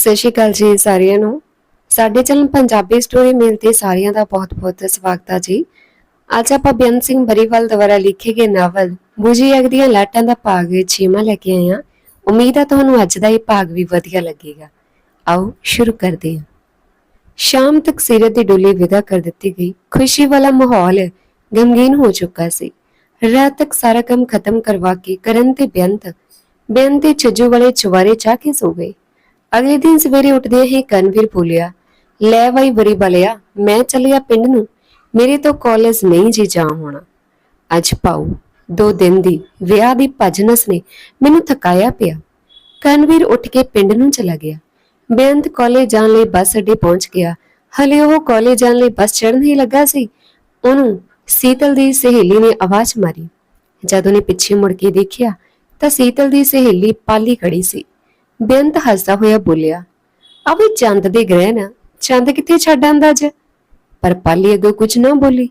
ਸਤਿ ਸ਼੍ਰੀ ਅਕਾਲ ਜੀ ਸਾਰਿਆਂ ਨੂੰ। ਸਾਡੇ ਚੈਨਲ ਪੰਜਾਬੀ ਸਟੋਰੀ ਮਿਲ ਤੇ ਸਾਰਿਆਂ ਦਾ ਬਹੁਤ-ਬਹੁਤ ਸਵਾਗਤ ਹੈ ਜੀ। ਅੱਜ ਆਪਾਂ ਬੇਅੰਤ ਸਿੰਘ ਬਰੀਵਾਲ ਦੁਆਰਾ ਲਿਖੇ ਗਏ ਨਾਵਲ ਬੂਜੀ ਅਗ ਦੀਆਂ ਲਾਟਾਂ ਦਾ ਭਾਗ 6ਵਾਂ ਲੈ ਕੇ ਆਏ ਹਾਂ। ਉਮੀਦ ਹੈ ਤੁਹਾਨੂੰ ਅੱਜ ਦਾ ਇਹ ਭਾਗ ਵੀ ਵਧੀਆ ਲੱਗੇਗਾ। ਆਓ ਸ਼ੁਰੂ ਕਰਦੇ ਹਾਂ। ਸ਼ਾਮ ਤੱਕ ਸੀਰਤ ਦੀ ਡੋਲੀ ਵਿਦਾ ਕਰ ਦਿੱਤੀ ਗਈ। ਖੁਸ਼ੀ ਵਾਲਾ ਮਾਹੌਲ ਗਮਗੀਨ ਹੋ ਚੁੱਕਾ ਸੀ। ਰਾਤ ਤੱਕ ਸਾਰਾ ਕੰਮ ਖਤਮ ਕਰਵਾ ਕੇ ਕਰਨ ਤੇ ਬੇਅੰਤ। ਬੇਅੰਤ ਤੇ ਛੱਜੂ ਵਾਲੇ ਚੁਬਾਰੇ ਚਾਹ ਕੇ ਸੋ ਗਏ। ਅਗਲੇ ਦਿਨ ਸਵੇਰੇ ਉੱਠਦੇ ਹੀ ਕਨਵੀਰ ਬੋਲਿਆ, ਲੈ ਬਾਈ ਬਰੀ ਬਲਿਆ, ਮੈਂ ਚੱਲਿਆ ਪਿੰਡ ਨੂੰ। ਮੇਰੇ ਤੋਂ ਕਾਲਜ ਨਹੀਂ ਜੀ ਜਾ ਹੋਣਾ। ਅੱਜ ਪਾਉ, ਦੋ ਦਿਨ ਦੀ ਵਿਆਹ ਦੀ ਭਜਨਸ ਨੇ ਮੈਨੂੰ ਥਕਾਇਆ ਪਿਆ। ਕਨਵੀਰ ਉੱਠ ਕੇ ਪਿੰਡ ਨੂੰ ਚਲਾ ਗਿਆ। ਬੇਅੰਤ ਕਾਲਜ ਜਾਣ ਲਈ ਬੱਸ ਅੱਡੇ ਪਹੁੰਚ ਗਿਆ। ਹਲੇ ਉਹ ਕਾਲਜ ਜਾਣ ਲਈ ਬੱਸ ਚੜ੍ਹਨ ਹੀ ਲੱਗਾ ਸੀ। ਉਹਨੂੰ ਸੀਤਲ ਦੀ ਸਹੇਲੀ ਨੇ ਆਵਾਜ਼ ਮਾਰੀ। ਜਦ ਉਹਨੇ ਪਿੱਛੇ ਮੁੜ ਕੇ ਦੇਖਿਆ, ਤਾਂ ਸੀਤਲ ਦੀ ਸਹੇਲੀ ਪਾਲੀ ਖੜੀ ਸੀ। ਬੇਅੰਤ ਹੱਸਦਾ ਹੋਇਆ ਬੋਲਿਆ ਆ ਵੀ ਚੰਦ ਦੇ ਗ੍ਰਹਿਣ ਆ। ਚੰਦ ਕਿੱਥੇ ਛੱਡ ਆਂਦਾ ਅੱਜ? ਪਰ ਪਾਲੀ ਅੱਗੋਂ ਕੁਝ ਨਾ ਬੋਲੀ।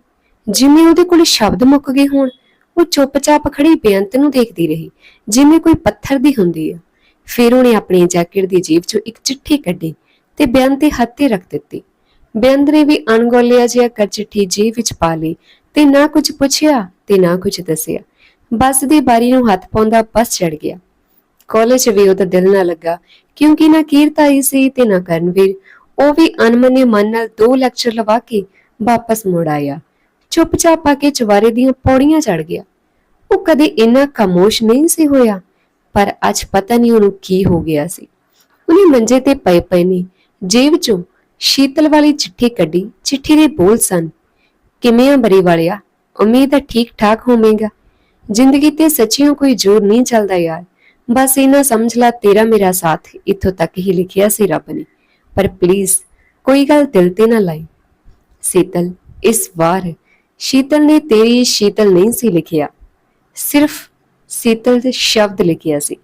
ਜਿਵੇਂ ਉਹਦੇ ਕੋਲ ਸ਼ਬਦ ਮੁੱਕ ਗਏ ਹੋਣ, ਉਹ ਚੁੱਪਚਾਪ ਖੜੀ ਬੇਅੰਤ ਨੂੰ ਦੇਖਦੀ ਰਹੀ, ਜਿਵੇਂ ਕੋਈ ਪੱਥਰ ਦੀ ਹੁੰਦੀ ਆ। ਫਿਰ ਉਹਨੇ ਆਪਣੀ ਜੈਕਟ ਦੀ ਜੇਬ ਚੋਂ ਇੱਕ ਚਿੱਠੀ ਕੱਢੀ ਤੇ ਬੇਅੰਤ ਦੇ ਹੱਥ ਰੱਖ ਦਿੱਤੀ। ਬੇਅੰਤ ਨੇ ਵੀ ਅਣਗੋਲਿਆ ਜਿਹਾ ਕਰ ਚਿੱਠੀ ਜੇਬ ਵਿੱਚ ਪਾ ਲਈ ਤੇ ਨਾ ਕੁਝ ਪੁੱਛਿਆ ਤੇ ਨਾ ਕੁਝ ਦੱਸਿਆ। ਬੱਸ ਦੀ ਬਾਰੀ ਨੂੰ ਹੱਥ ਪਾਉਂਦਾ ਬੱਸ ਚੜ ਗਿਆ। ਕਾਲਜ ਵੀ ਉਹਦਾ ਦਿਲ ਨਾ ਲੱਗਾ। ਕਿਉਂਕਿ ਨਾ ਕੀਰਤ ਆਈ ਸੀ ਤੇ ਨਾ ਕਰਨਵੀਰ। ਉਹ ਵੀ ਅਨਮਨੇ ਮਨ ਨਾਲ ਦੋ ਲੈਕਚਰ ਲਵਾ ਕੇ ਵਾਪਸ ਮੁੜ ਆਇਆ। ਚੁੱਪਚਾਪ ਆ ਕੇ ਚਵਾਰੇ ਦੀਆਂ ਪੌੜੀਆਂ ਚੜ ਗਿਆ। ਉਹ ਕਦੇ ਇੰਨਾ ਖਾਮੋਸ਼ ਨਹੀਂ ਸੀ ਹੋਇਆ, ਪਰ ਅੱਜ ਪਤਾ ਨਹੀਂ ਉਹਨੂੰ ਕੀ ਹੋ ਗਿਆ ਸੀ। ਉਹਨੇ ਮੰਜੇ ਤੇ ਪਏ ਪਏ ਨੇ ਜੇਬ ਚੋਂ ਸ਼ੀਤਲ ਵਾਲੀ ਚਿੱਠੀ ਕੱਢੀ। ਚਿੱਠੀ ਦੇ ਬੋਲ ਸਨ, ਕਿਵੇਂ ਆ ਬਰੀ ਵਾਲਿਆ? ਉਮੀਦ ਹੈ ਠੀਕ ਠਾਕ ਹੋਵੇਂਗਾ। ਜ਼ਿੰਦਗੀ ਤੇ ਸੱਚੀਓ ਕੋਈ ਜ਼ੋਰ ਨਹੀਂ ਚੱਲਦਾ ਯਾਰ। ਬਸ ਇਹਨਾਂ ਸਮਝ ਲਾ, ਤੇਰਾ ਮੇਰਾ ਸਾਥ ਇੱਥੋਂ ਤੱਕ ਹੀ ਲਿਖਿਆ ਸੀ ਰੱਬ ਨੇ। ਪਰ ਪਲੀਜ਼ ਕੋਈ ਗੱਲ ਦਿਲ ਤੇ ਨਾ ਲਾਈ। ਸੀਤਲ, ਇਸ ਵਾਰ ਸ਼ੀਤਲ ਨੇ ਤੇਰੀ ਸ਼ੀਤਲ ਨਹੀਂ ਸੀ ਲਿਖਿਆ। ਸਿਰਫ ਸੀਤਲ ਦੇ ਸ਼ਬਦ ਲਿਖਿਆ ਸੀ।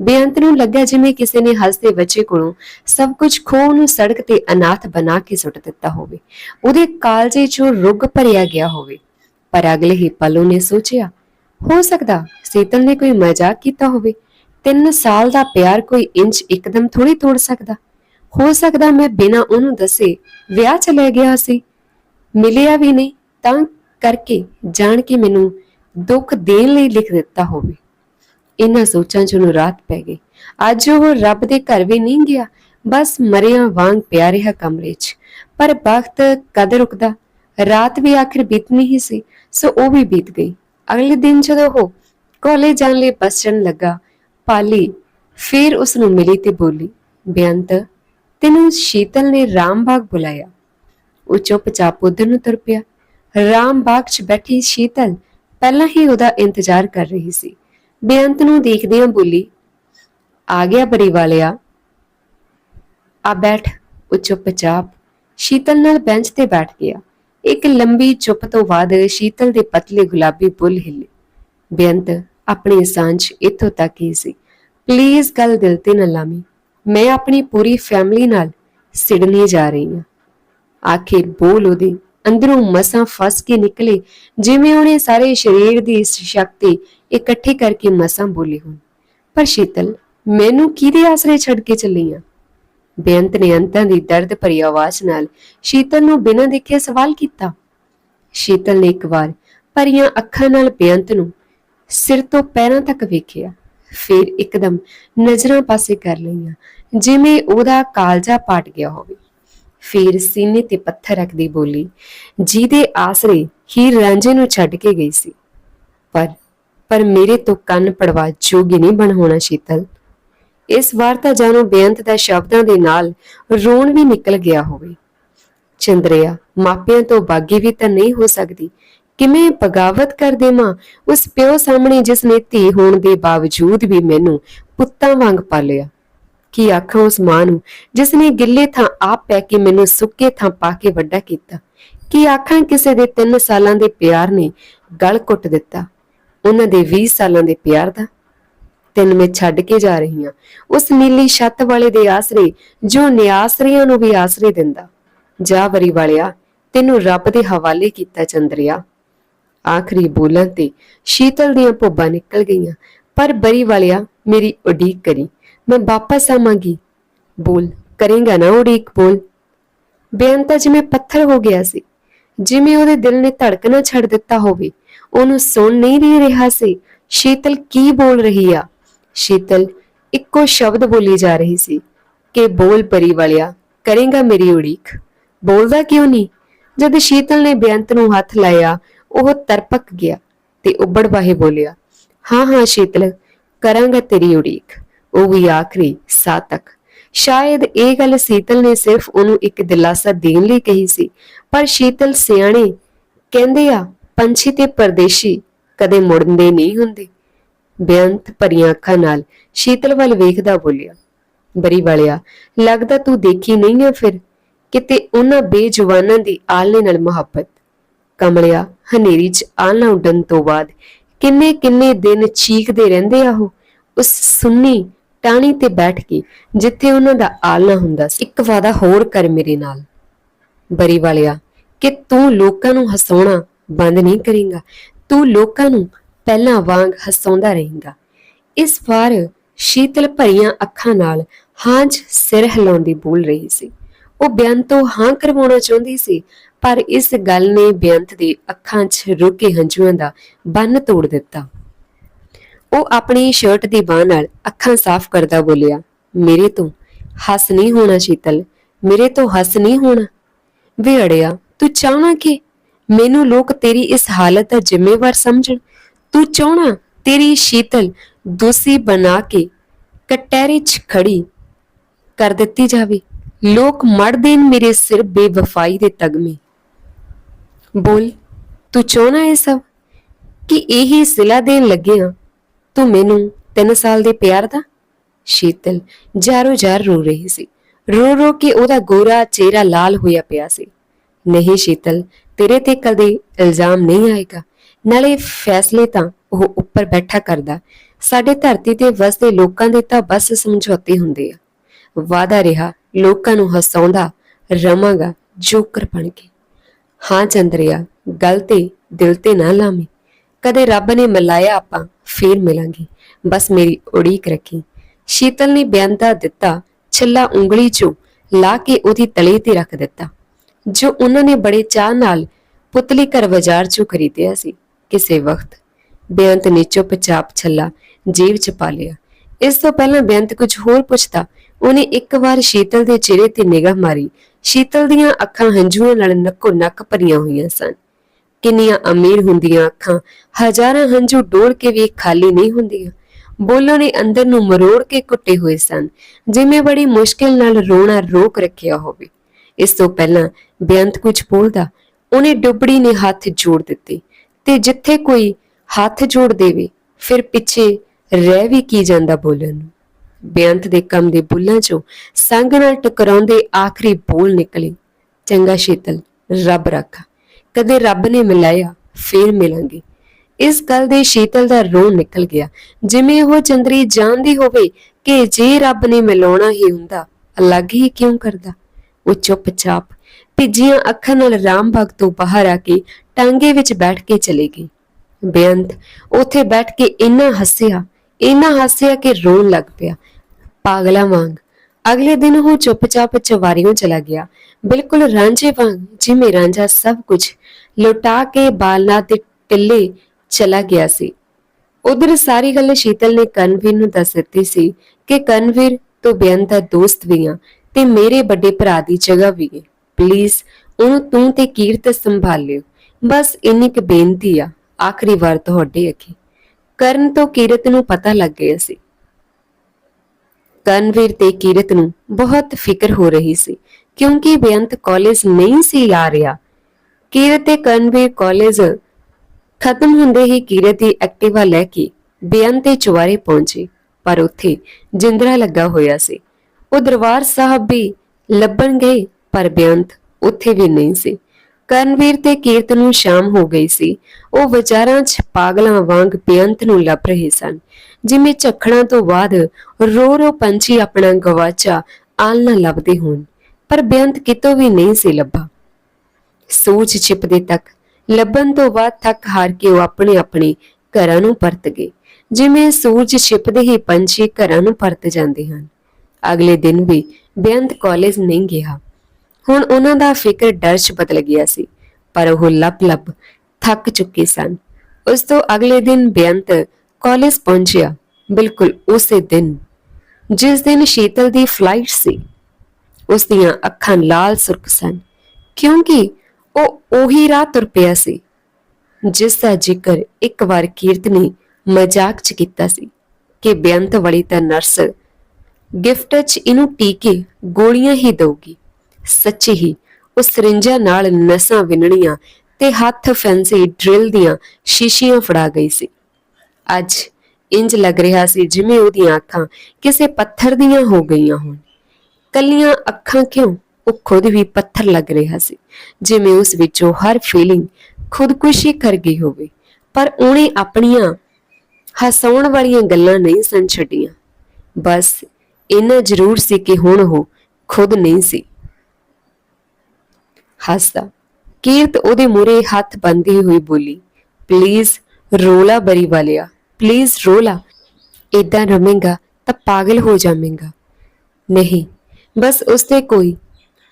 ਬੇਅੰਤ ਨੂੰ ਲੱਗਾ ਜਿਵੇਂ ਕਿਸੇ ਨੇ ਹੱਸਦੇ ਬੱਚੇ ਕੋਲੋਂ ਸਭ ਕੁਝ ਖੋਹ ਨੂੰ ਸੜਕ ਤੇ ਅਨਾਥ ਬਣਾ ਕੇ ਸੁੱਟ ਦਿੱਤਾ ਹੋਵੇ। ਉਹਦੇ ਕਾਲਜੇ 'ਚੋਂ ਰੁੱਗ ਭਰਿਆ ਗਿਆ ਹੋਵੇ। ਪਰ ਅਗਲੇ ਹੀ ਪਲ ਉਹਨੇ ਸੋਚਿਆ, ਹੋ ਸਕਦਾ ਸੀਤਲ ਨੇ ਕੋਈ ਮਜ਼ਾਕ ਕੀਤਾ ਹੋਵੇ। ਤਿੰਨ ਸਾਲ ਦਾ ਪਿਆਰ ਕੋਈ ਇੰਚ ਇੱਕਦਮ ਥੋੜੀ ਤੋੜ ਸਕਦਾ। ਹੋ ਸਕਦਾ ਮੈਂ ਬਿਨਾਂ ਉਹਨੂੰ ਦੱਸੇ ਵਿਆਹ ਚਲੇ ਗਿਆ ਸੀ। ਮਿਲਿਆ ਵੀ ਨਹੀਂ, ਤਾਂ ਕਰਕੇ ਜਾਣ ਕੇ ਮੈਨੂੰ ਦੁੱਖ ਦੇਣ ਲਈ ਲਿਖ ਦਿੱਤਾ ਹੋਵੇ। ਇਹਨਾਂ ਸੋਚਾਂ 'ਚ ਉਹਨੂੰ ਰਾਤ ਪੈ ਗਈ। ਅੱਜ ਉਹ ਰੱਬ ਦੇ ਘਰ ਵੀ ਨਹੀਂ ਗਿਆ, ਬਸ ਮਰਿਆ ਵਾਂਗ ਪਿਆ ਰਿਹਾ ਕਮਰੇ 'ਚ। ਪਰ ਵਕਤ ਕਦ ਰੁਕਦਾ? ਰਾਤ ਵੀ ਆਖਿਰ ਬੀਤਣੀ ਹੀ ਸੀ, ਸੋ ਉਹ ਵੀ ਬੀਤ ਗਈ। ਅਗਲੇ ਦਿਨ ਜਦੋਂ ਉਹ ਕਾਲਜ ਜਾਣ ਲਈ ਬੱਸ ਚੜਨ ਲੱਗਾ ਪਾਲੀ। ਫਿਰ ਉਸ ਨੂੰ ਮਿਲੀ ਤੇ ਬੋਲੀ, ਬੇਅੰਤ, ਤੈਨੂੰ ਸ਼ੀਤਲ ਨੇ ਰਾਮਬਾਗ ਬੁਲਾਇਆ। ਉਹ ਚੁੱਪਚਾਪ ਉਧਰ ਨੂੰ ਤੁਰ ਪਿਆ। ਰਾਮਬਾਗ 'ਚ ਬੈਠੀ ਸ਼ੀਤਲ ਪਹਿਲਾਂ ਹੀ ਉਹਦਾ ਇੰਤਜ਼ਾਰ ਕਰ ਰਹੀ ਸੀ। ਬੇਅੰਤ ਨੂੰ ਦੇਖਦਿਆਂ ਬੋਲੀ, ਆ ਗਿਆ ਬਰੀ ਵਾਲਿਆ। ਆ ਬੈਠ। ਉਹ ਚੁੱਪਚਾਪ ਸ਼ੀਤਲ ਨਾਲ ਬੈਂਚ ਤੇ ਬੈਠ ਗਿਆ। ਇੱਕ ਲੰਬੀ ਚੁੱਪ ਤੋਂ ਬਾਅਦ ਸ਼ੀਤਲ ਦੇ ਪਤਲੇ ਗੁਲਾਬੀ ਬੁੱਲ ਹਿੱਲੇ। ਬੇਅੰਤ ਆਪਣੀ ਸਾਂਝ ਇੱਥੋਂ ਤੱਕ ਹੀ ਸੀ। ਪਲੀਜ਼ ਗੱਲ ਦਿਲ ਤੇ ਨਾ ਲਾਵੀਂ। ਮੈਂ ਆਪਣੀ ਪੂਰੀ ਫੈਮਿਲੀ ਨਾਲ ਸਿਡਨੀ ਜਾ ਰਹੀ ਹਾਂ। ਆਖਿਰ ਬੋਲ ਉਹਦੇ ਅੰਦਰੋਂ ਮਸਾਂ ਫਸ ਕੇ ਨਿਕਲੇ, ਜਿਵੇਂ ਉਹਨੇ ਸਾਰੇ ਸਰੀਰ ਦੀ ਇਸ ਸ਼ਕਤੀ ਇਕੱਠੀ ਕਰਕੇ ਮਸਾਂ ਬੋਲੀ ਹੋਣ। ਪਰ ਸ਼ੀਤਲ, ਮੈਨੂੰ ਕਿਹਦੇ ਆਸਰੇ ਛੱਡ ਕੇ ਚੱਲੀ ਆ? ਬੇਅੰਤ ਨੇ ਅੰਤਾਂ ਦੀ ਦਰਦ ਭਰੀ ਆਵਾਜ਼ ਨਾਲ ਸ਼ੀਤਲ ਨੂੰ ਬਿਨਾਂ ਦੇਖੇ ਸਵਾਲ ਕੀਤਾ। ਸ਼ੀਤਲ ਨੇ ਇੱਕ ਵਾਰ ਭਰੀਆਂ ਅੱਖਾਂ ਨਾਲ ਬੇਅੰਤ ਨੂੰ ਸਿਰ ਤੋਂ ਪੈਰਾਂ ਤੱਕ ਵੇਖਿਆ, ਫਿਰ ਇੱਕਦਮ ਨਜ਼ਰਾਂ ਪਾਸੇ ਕਰ ਲਈਆਂ, ਜਿਵੇਂ ਉਹਦਾ ਕਾਲਜਾ ਪਾਟ ਗਿਆ ਹੋਵੇ। ਫਿਰ ਸੀਨੇ ਤੇ ਪੱਥਰ ਰੱਖਦੀ ਬੋਲੀ, ਜਿਹਦੇ ਆਸਰੇ ਹੀਰ ਰਾਂਝੇ ਨੂੰ ਛੱਡ ਕੇ ਗਈ ਸੀ। ਪਰ ਪਰ ਮੇਰੇ ਤੋਂ ਕੰਨ ਪੜਵਾ ਜੋਗੀ ਨਹੀਂ ਬਣ ਹੋਣਾ ਸ਼ੀਤਲ। ਇਸ ਵਾਰ ਤਾਂ ਜਾਨੋ ਬੇਅੰਤ ਦਾ ਸ਼ਬਦਾਂ ਦੇ ਨਾਲ ਰੋਣ ਵੀ ਨਿਕਲ ਗਿਆ ਹੋਵੇ। ਚੰਦਰਿਆ, ਮਾਪਿਆਂ ਤੋਂ ਬਾਗੀ ਵੀ ਤਾਂ ਨਹੀਂ ਹੋ ਸਕਦੀ ਕਿਵੇਂ ਬਗਾਵਤ ਕਰ ਦੇਵਾਂ? ਉਸ ਪਿਓ ਸਾਹਮਣੇ ਜਿਸ ਨੇ ਧੀ ਹੋਣ ਦੇ ਬਾਵਜੂਦ ਵੀ ਮੈਨੂੰ ਪੁੱਤਾਂ ਵਾਂਗ ਪਾਲਿਆ। ਕੀ ਆਖਾਂ ਉਸ ਮਾਂ ਨੂੰ? ਜਿਸ ਨੇ ਗਿੱਲੇ ਥਾਂ ਆਪ ਪੈ ਕੇ ਮੈਨੂੰ ਸੁੱਕੇ ਥਾਂ ਪਾ ਕੇ ਵੱਡਾ ਕੀਤਾ। ਕੀ ਆਖਾਂ ਕਿਸੇ ਦੇ 3 ਸਾਲਾਂ ਦੇ ਪਿਆਰ ਨੇ ਗਲ ਘੁੱਟ ਦਿੱਤਾ? ਉਹਨਾਂ ਦੇ 20 ਸਾਲਾਂ ਦੇ ਪਿਆਰ ਦਾ? ਤੈਨੂੰ ਮੈਂ ਛੱਡ ਕੇ ਜਾ ਰਹੀ ਹਾਂ। ਉਸ ਨੀਲੀ ਛੱਤ ਵਾਲੇ ਦੇ ਆਸਰੇ, ਜੋ ਨਿਆਸਰੀਆਂ ਨੂੰ ਵੀ ਆਸਰੇ ਦਿੰਦਾ। ਜਾ ਵਰੀ ਵਾਲਿਆ, ਤੈਨੂੰ ਰੱਬ ਦੇ ਹਵਾਲੇ ਕੀਤਾ ਚੰਦਰਿਆ। ਆਖਰੀ ਬੋਲਾਂ ਤੇ ਸ਼ੀਤਲ ਦੀਆਂ ਭੁੱਬਾਂ ਨਿਕਲ ਗਈਆਂ। ਪਰ ਬਰੀ ਵਾਲਿਆ ਮੇਰੀ ਉਡੀਕ ਕਰੀ। ਮੈਂ ਵਾਪਸ ਆਵਾਂਗੀ। ਬੋਲ, ਕਰੇਗਾ ਨਾ ਉਡੀਕ, ਬੋਲ। ਬੇਅੰਤ ਜਿਵੇਂ ਪੱਥਰ ਹੋ ਗਿਆ ਸੀ। ਜਿਵੇਂ ਉਹਦੇ ਦਿਲ ਨੇ ਧੜਕਣਾ ਛੱਡ ਦਿੱਤਾ ਹੋਵੇ, ਉਹਨੂੰ ਸੁਣ ਨਹੀਂ ਰਹੀ ਰਿਹਾ ਸੀ। ਸ਼ੀਤਲ ਕੀ ਬੋਲ ਰਹੀ ਆ? ਸ਼ੀਤਲ ਇੱਕੋ ਸ਼ਬਦ ਬੋਲੀ ਜਾ ਰਹੀ ਸੀ ਕਿ ਬੋਲ ਪਰੀ ਵਾਲਿਆ, ਕਰੇਗਾ ਮੇਰੀ ਉਡੀਕ। ਬੋਲਦਾ ਕਿਉਂ ਨਹੀਂ ਜਦ ਸ਼ੀਤਲ ਨੇ ਬੇਅੰਤ ਨੂੰ ਹੱਥ ਲਾਇਆ ਉਹ ਤਰਪਕ ਗਿਆ ਤੇ ਉੱਬੜ ਬਾਹੇ ਬੋਲਿਆ, ਹਾਂ ਹਾਂ ਸ਼ੀਤਲ, ਕਰਾਂਗਾ ਤੇਰੀ ਉਡੀਕ। ਉਹ ਵੀ ਆਖਰੀ ਸਾਹ ਤੱਕ। ਸ਼ਾਇਦ ਇਹ ਗੱਲ ਸ਼ੀਤਲ ਨੇ ਸਿਰਫ ਉਹਨੂੰ ਇੱਕ ਦਿਲਾਸਾ ਦੇਣ ਲਈ ਕਹੀ ਸੀ, ਪਰ ਸ਼ੀਤਲ ਸਿਆਣੇ ਕਹਿੰਦੇ ਆ, ਪੰਛੀ ਤੇ ਪਰਦੇਸ਼ੀ ਕਦੇ ਮੁੜਦੇ ਨਹੀਂ ਹੁੰਦੇ। ਬੇਅੰਤ ਭਰੀਆਂ ਅੱਖਾਂ ਨਾਲ ਸ਼ੀਤਲ ਵੱਲ ਵੇਖਦਾ ਬੋਲਿਆ, ਬਰੀ ਵਾਲਿਆ, ਲੱਗਦਾ ਤੂੰ ਦੇਖੀ ਨਹੀਂ ਆ ਫਿਰ ਕਿਤੇ ਉਹਨਾਂ ਬੇਜਵਾਨਾਂ ਦੀ ਆਲਨੇ ਨਾਲ ਮੁਹੱਬਤ। ਕਮਲਿਆ ਹਨੇਰੀ 'ਚ ਆਲਣਾ ਉੱਡਣ ਤੋਂ ਬਾਅਦ ਕਿੰਨੇ ਕਿੰਨੇ ਦਿਨ ਚੀਕਦੇ ਰਹਿੰਦੇ ਆ ਉਹ? ਉਸ ਸੁੰਨੀ ਟਾਣੀ ਤੇ ਬੈਠ ਕੇ ਜਿੱਥੇ ਉਹਨਾਂ ਦਾ ਆਲਣਾ ਹੁੰਦਾ ਸੀ। ਇੱਕ ਵਾਦਾ ਹੋਰ ਕਰ ਮੇਰੇ ਨਾਲ। ਬਰੀ ਵਾਲਿਆ, ਕਿ ਤੂੰ ਲੋਕਾਂ ਨੂੰ ਹਸਾਉਣਾ ਬੰਦ ਨਹੀਂ ਕਰੇਗਾ। ਤੂੰ ਲੋਕਾਂ ਨੂੰ ਪਹਿਲਾਂ ਵਾਂਗ ਹਸਾਉਂਦਾ ਰਹੇਂਗਾ। ਇਸ ਵਾਰ ਸ਼ੀਤਲ ਭਰੀਆਂ ਅੱਖਾਂ ਨਾਲ ਹਾਂਝ ਸਿਰ ਹਿਲਾਉਂਦੀ ਬੋਲ ਰਹੀ ਸੀ। ਉਹ ਬੇਅੰਤ ਤੋਂ ਹਾਂ ਕਰਵਾਉਣਾ ਚਾਹੁੰਦੀ ਸੀ, ਪਰ ਇਸ ਗੱਲ ਨੇ ਬੇਅੰਤ ਦੇ ਅੱਖਾਂ 'ਚ ਰੁਕੇ ਹੰਝੂਆਂ ਦਾ ਬੰਨ ਤੋੜ ਦਿੱਤਾ। ਉਹ ਆਪਣੀ ਸ਼ਰਟ ਦੀ ਬਾਹ ਨਾਲ ਅੱਖਾਂ ਸਾਫ਼ ਕਰਦਾ ਬੋਲਿਆ, ਮੇਰੇ ਤੋਂ ਹੱਸ ਨਹੀਂ ਹੋਣਾ ਸ਼ੀਤਲ, ਮੇਰੇ ਤੋਂ ਹੱਸ ਨਹੀਂ ਹੋਣਾ। ਵੇ ਅੜਿਆ ਤੂੰ ਚਾਹਣਾ ਕਿ? ਮੈਨੂੰ ਲੋਕ ਤੇਰੀ ਇਸ ਹਾਲਤ ਦਾ ਜ਼ਿੰਮੇਵਾਰ ਸਮਝਣ। ਤੂੰ ਚਾਹਣਾ ਤੇਰੀ ਸ਼ੀਤਲ ਦੋਸ਼ੀ ਬਣਾ ਕੇ ਕਟਹਿਰੇ 'ਚ ਖੜੀ ਕਰ ਦਿੱਤੀ ਜਾਵੇ। ਲੋਕ ਮੜ ਦੇਣ ਮੇਰੇ ਸਿਰ ਬੇਵਫਾਈ ਦੇ ਤਗਮੇ। ਬੋਲ, ਤੂੰ ਚਾਹਣਾ ਇਹ ਸਭ? ਕਿ ਇਹੀ ਸਿਲਾ ਦੇਣ ਲੱਗਿਆ ਤੂੰ ਮੈਨੂੰ 3 ਸਾਲ ਦੇ ਪਿਆਰ ਦਾ? ਸ਼ੀਤਲ, ਜਾਰੋ ਜਾਰ ਰੋ ਰਹੀ ਸੀ। ਰੋ ਰੋ ਕੇ ਉਹਦਾ ਗੋਰਾ ਚਿਹਰਾ ਲਾਲ ਹੋਇਆ ਪਿਆ ਸੀ। ਨਹੀਂ ਸ਼ੀਤਲ, ਤੇਰੇ ਤੇ ਕਦੇ ਇਲਜ਼ਾਮ ਨਹੀਂ ਆਏਗਾ। ਨਾਲੇ ਫੈਸਲੇ ਤਾਂ ਉਹ ਉੱਪਰ ਬੈਠਾ ਕਰਦਾ। ਸਾਡੇ ਧਰਤੀ ਤੇ ਵਸਦੇ ਲੋਕਾਂ ਦੇ ਤਾਂ ਬਸ ਸਮਝੌਤੇ ਹੁੰਦੇ ਆ। ਵਾਦਾ ਰਿਹਾ ਲੋਕਾਂ ਨੂੰ ਹਸਾਉਂਦਾ ਰਵਾਂਗਾ ਜੋਕਰ ਬਣ ਕੇ। ਹਾਂ ਚੰਦਰਿਆ, ਗੱਲ ਤੇ ਦਿਲ ਤੇ ਨਾ ਲਾਵੀਂ। ਕਦੇ ਰੱਬ ਨੇ ਮਿਲਾਇਆ ਆਪਾਂ, ਫੇਰ ਮਿਲਾਂਗੇ। ਬਸ ਮੇਰੀ ਉਡੀਕ ਰੱਖੀ। ਸ਼ੀਤਲ ਨੇ ਬਿਆਨਤਾ ਦਿੱਤਾ, ਛੱਲਾ ਉਂਗਲੀ ਚੋਂ ਲਾ ਕੇ ਉਹਦੀ ਤਲੇ ਤੇ ਰੱਖ ਦਿੱਤਾ। ਜੋ ਉਹਨਾਂ ਨੇ ਬੜੇ ਚਾਹ ਨਾਲ ਪੁਤਲੀ ਘਰ ਬਾਜ਼ਾਰ ਚੋਂ ਖਰੀਦਿਆ ਸੀ, ਕਿਸੇ ਵਕਤ। ਬੇਅੰਤ ਨੇ ਚੁੱਪਚਾਪ ਛੱਲਾ ਜੇਬ 'ਚ ਪਾ ਲਿਆ। ਇਸ ਤੋਂ ਪਹਿਲਾਂ ਬੇਅੰਤ ਕੁਝ ਹੋਰ ਪੁੱਛਦਾ ਉਹਨੇ ਇੱਕ ਵਾਰ ਸ਼ੀਤਲ ਦੇ ਚਿਹਰੇ ਤੇ ਨਿਗਾਹ ਮਾਰੀ। ਸ਼ੀਤਲ ਦੀਆਂ ਅੱਖਾਂ ਹੰਝੂਆਂ ਨਾਲ ਨੱਕੋ ਨੱਕ ਭਰੀਆਂ ਹੋਈਆਂ ਸਨ। ਕਿੰਨੀਆਂ ਅਮੀਰ ਹੁੰਦੀਆਂ ਅੱਖਾਂ। ਹਜ਼ਾਰਾਂ ਹੰਝੂ ਡੋਲ ਕੇ ਵੀ ਖਾਲੀ ਨਹੀਂ ਹੁੰਦੀਆਂ। ਬੋਲੋ ਨੇ ਅੰਦਰ ਨੂੰ ਮਰੋੜ ਕੇ ਕੁੱਟੇ ਹੋਏ ਸਨ। ਜਿਵੇਂ ਬੜੀ ਮੁਸ਼ਕਿਲ ਨਾਲ ਰੋਣਾ ਰੋਕ ਰੱਖਿਆ ਹੋਵੇ। ਇਸ ਤੋਂ ਪਹਿਲਾਂ ਬੇਅੰਤ ਕੁਝ ਬੋਲਦਾ, ਉਹਨੇ ਡੁੱਬੜੀ ਨੇ ਹੱਥ ਜੋੜ ਦਿੱਤੇ। ਤੇ ਜਿੱਥੇ ਕੋਈ ਹੱਥ ਜੋੜ ਦੇਵੇ, ਫਿਰ ਪਿੱਛੇ ਰਹਿ ਵੀ ਕੀ ਜਾਂਦਾ ਬੋਲਣ ਨੂੰ? ਬੇਅੰਤ ਦੇ ਕੰਮ ਦੇ ਬੁੱਲਾਂ ਚੋਂ ਸੰਗ ਨਾਲ ਟਕਰਾਉਂਦੇ ਆਖਰੀ ਬੋਲ ਨਿਕਲੇ। ਚੰਗਾ ਸ਼ੀਤਲ, ਰੱਬ ਰੱਖਾ। ਕਦੇ ਰੱਬ ਨੇ ਮਿਲਾਇਆ, ਫੇਰ ਮਿਲਾਂਗੇ। ਇਸ ਗੱਲ ਦੇ ਸ਼ੀਤਲ ਦਾ ਰੋਹ ਨਿਕਲ ਗਿਆ। ਜਿਵੇਂ ਉਹ ਚੰਦਰੀ ਜਾਣਦੀ ਹੋਵੇ ਕਿ ਜੇ ਰੱਬ ਨੇ ਮਿਲਾਉਣਾ ਹੀ ਹੁੰਦਾ, ਅਲੱਗ ਹੀ ਕਿਉਂ ਕਰਦਾ? ਉਹ ਚੁੱਪਚਾਪ ਭਿੱਜੀਆਂ ਅੱਖਾਂ ਨਾਲ ਰਾਮ ਭਗਤ ਤੋਂ ਬਾਹਰ ਆ ਕੇ ਟਾਂਗੇ ਵਿੱਚ ਬੈਠ ਕੇ ਚਲੀ ਗਈ। ਬੇਅੰਤ ਉੱਥੇ ਬੈਠ ਕੇ ਇੰਨਾ ਹੱਸਿਆ ਇੰਨਾ ਹੱਸਿਆ ਕਿ ਰੋਣ ਲੱਗ ਪਿਆ। ਪਾਗਲਾਂ ਵਾਂਗ। ਅਗਲੇ ਦਿਨ ਉਹ ਚੁੱਪਚਾਪ ਚਵਾਰੀਓਂ ਚਲਾ ਗਿਆ। ਬਿਲਕੁਲ ਰਾਂਝੇ ਵਾਂਗ, ਜਿਵੇਂ ਰਾਂਝਾ ਸਭ ਕੁਝ ਲੁਟਾ ਕੇ ਬਾਲਨਾ ਤੇ ਟਿੱਲੇ ਚਲਾ ਗਿਆ ਸੀ। ਉਧਰ ਸਾਰੀ ਗੱਲ ਸ਼ੀਤਲ ਨੇ ਕਨਵੀਰ ਨੂੰ ਦੱਸ ਦਿੱਤੀ ਸੀ ਕਿ ਕਨਵੀਰ ਤੋਂ ਬੇਅੰਤ ਦਾ ਦੋਸਤ ਵੀ ਆ ਤੇ ਮੇਰੇ ਵੱਡੇ ਭਰਾ ਦੀ ਜਗ੍ਹਾ ਵੀ ਹੈ। ਪਲੀਜ਼, ਉਹਨੂੰ ਤੂੰ ਤੇ ਕੀਰਤ ਸੰਭਾਲਿਓ। ਬਸ ਇੰਨੀ ਕੁ ਬੇਨਤੀ ਆ। ਆਖਰੀ ਵਾਰ ਤੁਹਾਡੇ ਅੱਗੇ। ਕਰਨ ਤੋਂ ਕੀਰਤ ਨੂੰ ਪਤਾ ਲੱਗ ਗਿਆ ਸੀ। ਕਨਵੀਰ ਤੇ ਕੀਰਤ ਨੂੰ ਬਹੁਤ ਫਿਕਰ ਹੋ ਰਹੀ ਸੀ, ਕਿਉਂਕਿ ਬੇਅੰਤ ਕਾਲਜ ਨਹੀਂ ਸੀ ਆ ਰਿਹਾ। ਕੀਰਤ ਤੇ ਕਨਵੀਰ ਕਾਲਜ ਖਤਮ ਹੁੰਦੇ ਹੀ ਕੀਰਤ ਦੀ ਐਕਟਿਵਾ ਲੈ ਕੇ ਬੇਅੰਤ ਦੇ ਚੁਵਾਰੇ ਪਹੁੰਚੇ, ਪਰ ਉੱਥੇ ਜਿੰਦਰਾ ਲੱਗਾ ਹੋਇਆ ਸੀ। ਉਹ ਦਰਬਾਰ ਸਾਹਿਬ ਵੀ ਲੱਭਣ ਗਏ, ਪਰ ਬੇਅੰਤ ਉੱਥੇ ਵੀ ਨਹੀਂ ਸੀ। ਕਰਨਵੀਰ ਤੇ ਕੀਰਤ ਨੂੰ ਸ਼ਾਮ ਹੋ ਗਈ ਸੀ। ਉਹ ਵਿਚਾਰਾਂ 'ਚ ਪਾਗਲਾਂ ਵਾਂਗ ਬੇਅੰਤ ਨੂੰ ਲੱਭ ਰਹੇ ਸਨ। ਜਿਵੇਂ ਝਖੜਾਂ ਤੋਂ ਬਾਅਦ ਰੋ ਰੋ ਪੰਛੀ ਆਪਣਾ ਗਵਾਚਾ ਆਲਣਾ ਲੱਭਦੇ ਹੋਣ, ਪਰ ਬੇਅੰਤ ਕਿਤੋਂ ਵੀ ਨਹੀਂ ਸੀ ਲੱਭਾ। ਸੋਚ ਛਿਪਦੇ ਤੱਕ, ਲੱਭਣ ਤੋਂ ਬਾਅਦ ਥੱਕ ਹਾਰ ਕੇ ਉਹ ਆਪਣੇ ਆਪਣੇ ਘਰਾਂ ਨੂੰ ਪਰਤ ਗਏ। ਜਿਵੇਂ ਸੂਰਜ ਛਿਪਦੇ ਹੀ ਪੰਛੀ ਘਰਾਂ ਨੂੰ ਪਰਤ ਜਾਂਦੇ ਹਨ। ਅਗਲੇ ਦਿਨ ਵੀ ਬੇਅੰਤ ਕਾਲਜ ਨਹੀਂ ਗਿਆ। ਹੁਣ ਉਹਨਾਂ ਦਾ ਫਿਕਰ ਡਰ 'ਚ ਬਦਲ ਗਿਆ ਸੀ, ਪਰ ਉਹ ਲੱਭ-ਲੱਭ ਥੱਕ ਚੁੱਕੇ ਸਨ। ਉਸ ਤੋਂ ਅਗਲੇ ਦਿਨ ਬੇਅੰਤ ਕਾਲਜ ਪਹੁੰਚਿਆ, ਬਿਲਕੁਲ ਉਸੇ ਦਿਨ, ਜਿਸ ਦਿਨ ਸ਼ੀਤਲ ਦੀ ਫਲਾਈਟ ਸੀ। ਉਸ ਦੀਆਂ ਅੱਖਾਂ ਲਾਲ ਸੁਰਖ ਸਨ, ਕਿਉਂਕਿ ਉਹ ਉਹੀ ਰਾਹ ਤੁਰ ਪਿਆ ਸੀ, ਜਿਸ ਦਾ ਜ਼ਿਕਰ ਇੱਕ ਵਾਰ ਕੀਰਤ ਨੇ ਮਜ਼ਾਕ 'ਚ ਕੀਤਾ ਸੀ ਕਿ ਬੇਅੰਤ ਵਾਲੀ ਤਾਂ ਨਰਸ ਗਿਫਟ 'ਚ ਇਹਨੂੰ ਟੀਕੇ ਗੋਲੀਆਂ ਹੀ ਦਊਗੀ। ਸੱਚੀ ਹੀ ਉਹ ਸਰਿੰਜਾਂ ਨਾਲ ਨਸਾਂ ਵਿੰਨਣੀਆਂ ਤੇ ਹੱਥ ਫੈਂਸੀ ਡਰਿਲ ਦੀਆਂ ਸ਼ੀਸ਼ੀਆਂ ਫੜਾ ਗਈ ਸੀ। ਅੱਜ ਇੰਜ ਲੱਗ ਰਿਹਾ ਸੀ ਜਿਵੇਂ ਉਹਦੀਆਂ ਅੱਖਾਂ ਕਿਸੇ ਪੱਥਰ ਦੀਆਂ ਹੋ ਗਈਆਂ ਹੋਣ। ਕੱਲੀਆਂ ਅੱਖਾਂ ਕਿਉਂ? ਉਹ ਖੁਦ ਵੀ ਪੱਥਰ ਲੱਗ ਰਿਹਾ ਸੀ, ਜਿਵੇਂ ਉਸ ਵਿੱਚੋਂ ਹਰ ਫੀਲਿੰਗ ਖੁਦਕੁਸ਼ੀ ਕਰ ਗਈ ਹੋਵੇ, ਪਰ ਉਹਨੇ ਆਪਣੀਆਂ ਹਸਾਉਣ ਵਾਲੀਆਂ ਗੱਲਾਂ ਨਹੀਂ ਸਨ ਛੱਡੀਆਂ। ਬਸ ਇੰਨਾ ਜ਼ਰੂਰ ਸੀ ਕਿ ਹੁਣ ਉਹ ਖੁਦ ਨਹੀਂ ਸੀ। ਹੱਸਦਾ। ਕੀਰਤ ਉਹਦੇ ਮੂਰੇ ਹੱਥ ਬੰਨ੍ਹੀ ਹੋਈ ਬੋਲੀ ਪਲੀਜ਼ ਰੋਲਾ ਬਰੀ ਵਾਲਿਆ ਪਲੀਜ਼ ਰੋਲਾ। ਇਦਾਂ ਰਮੇਗਾ ਤਾਂ ਪਾਗਲ ਹੋ ਜਾਵੇਂਗਾ। ਨਹੀਂ, ਬਸ ਉਸ ਕੋਈ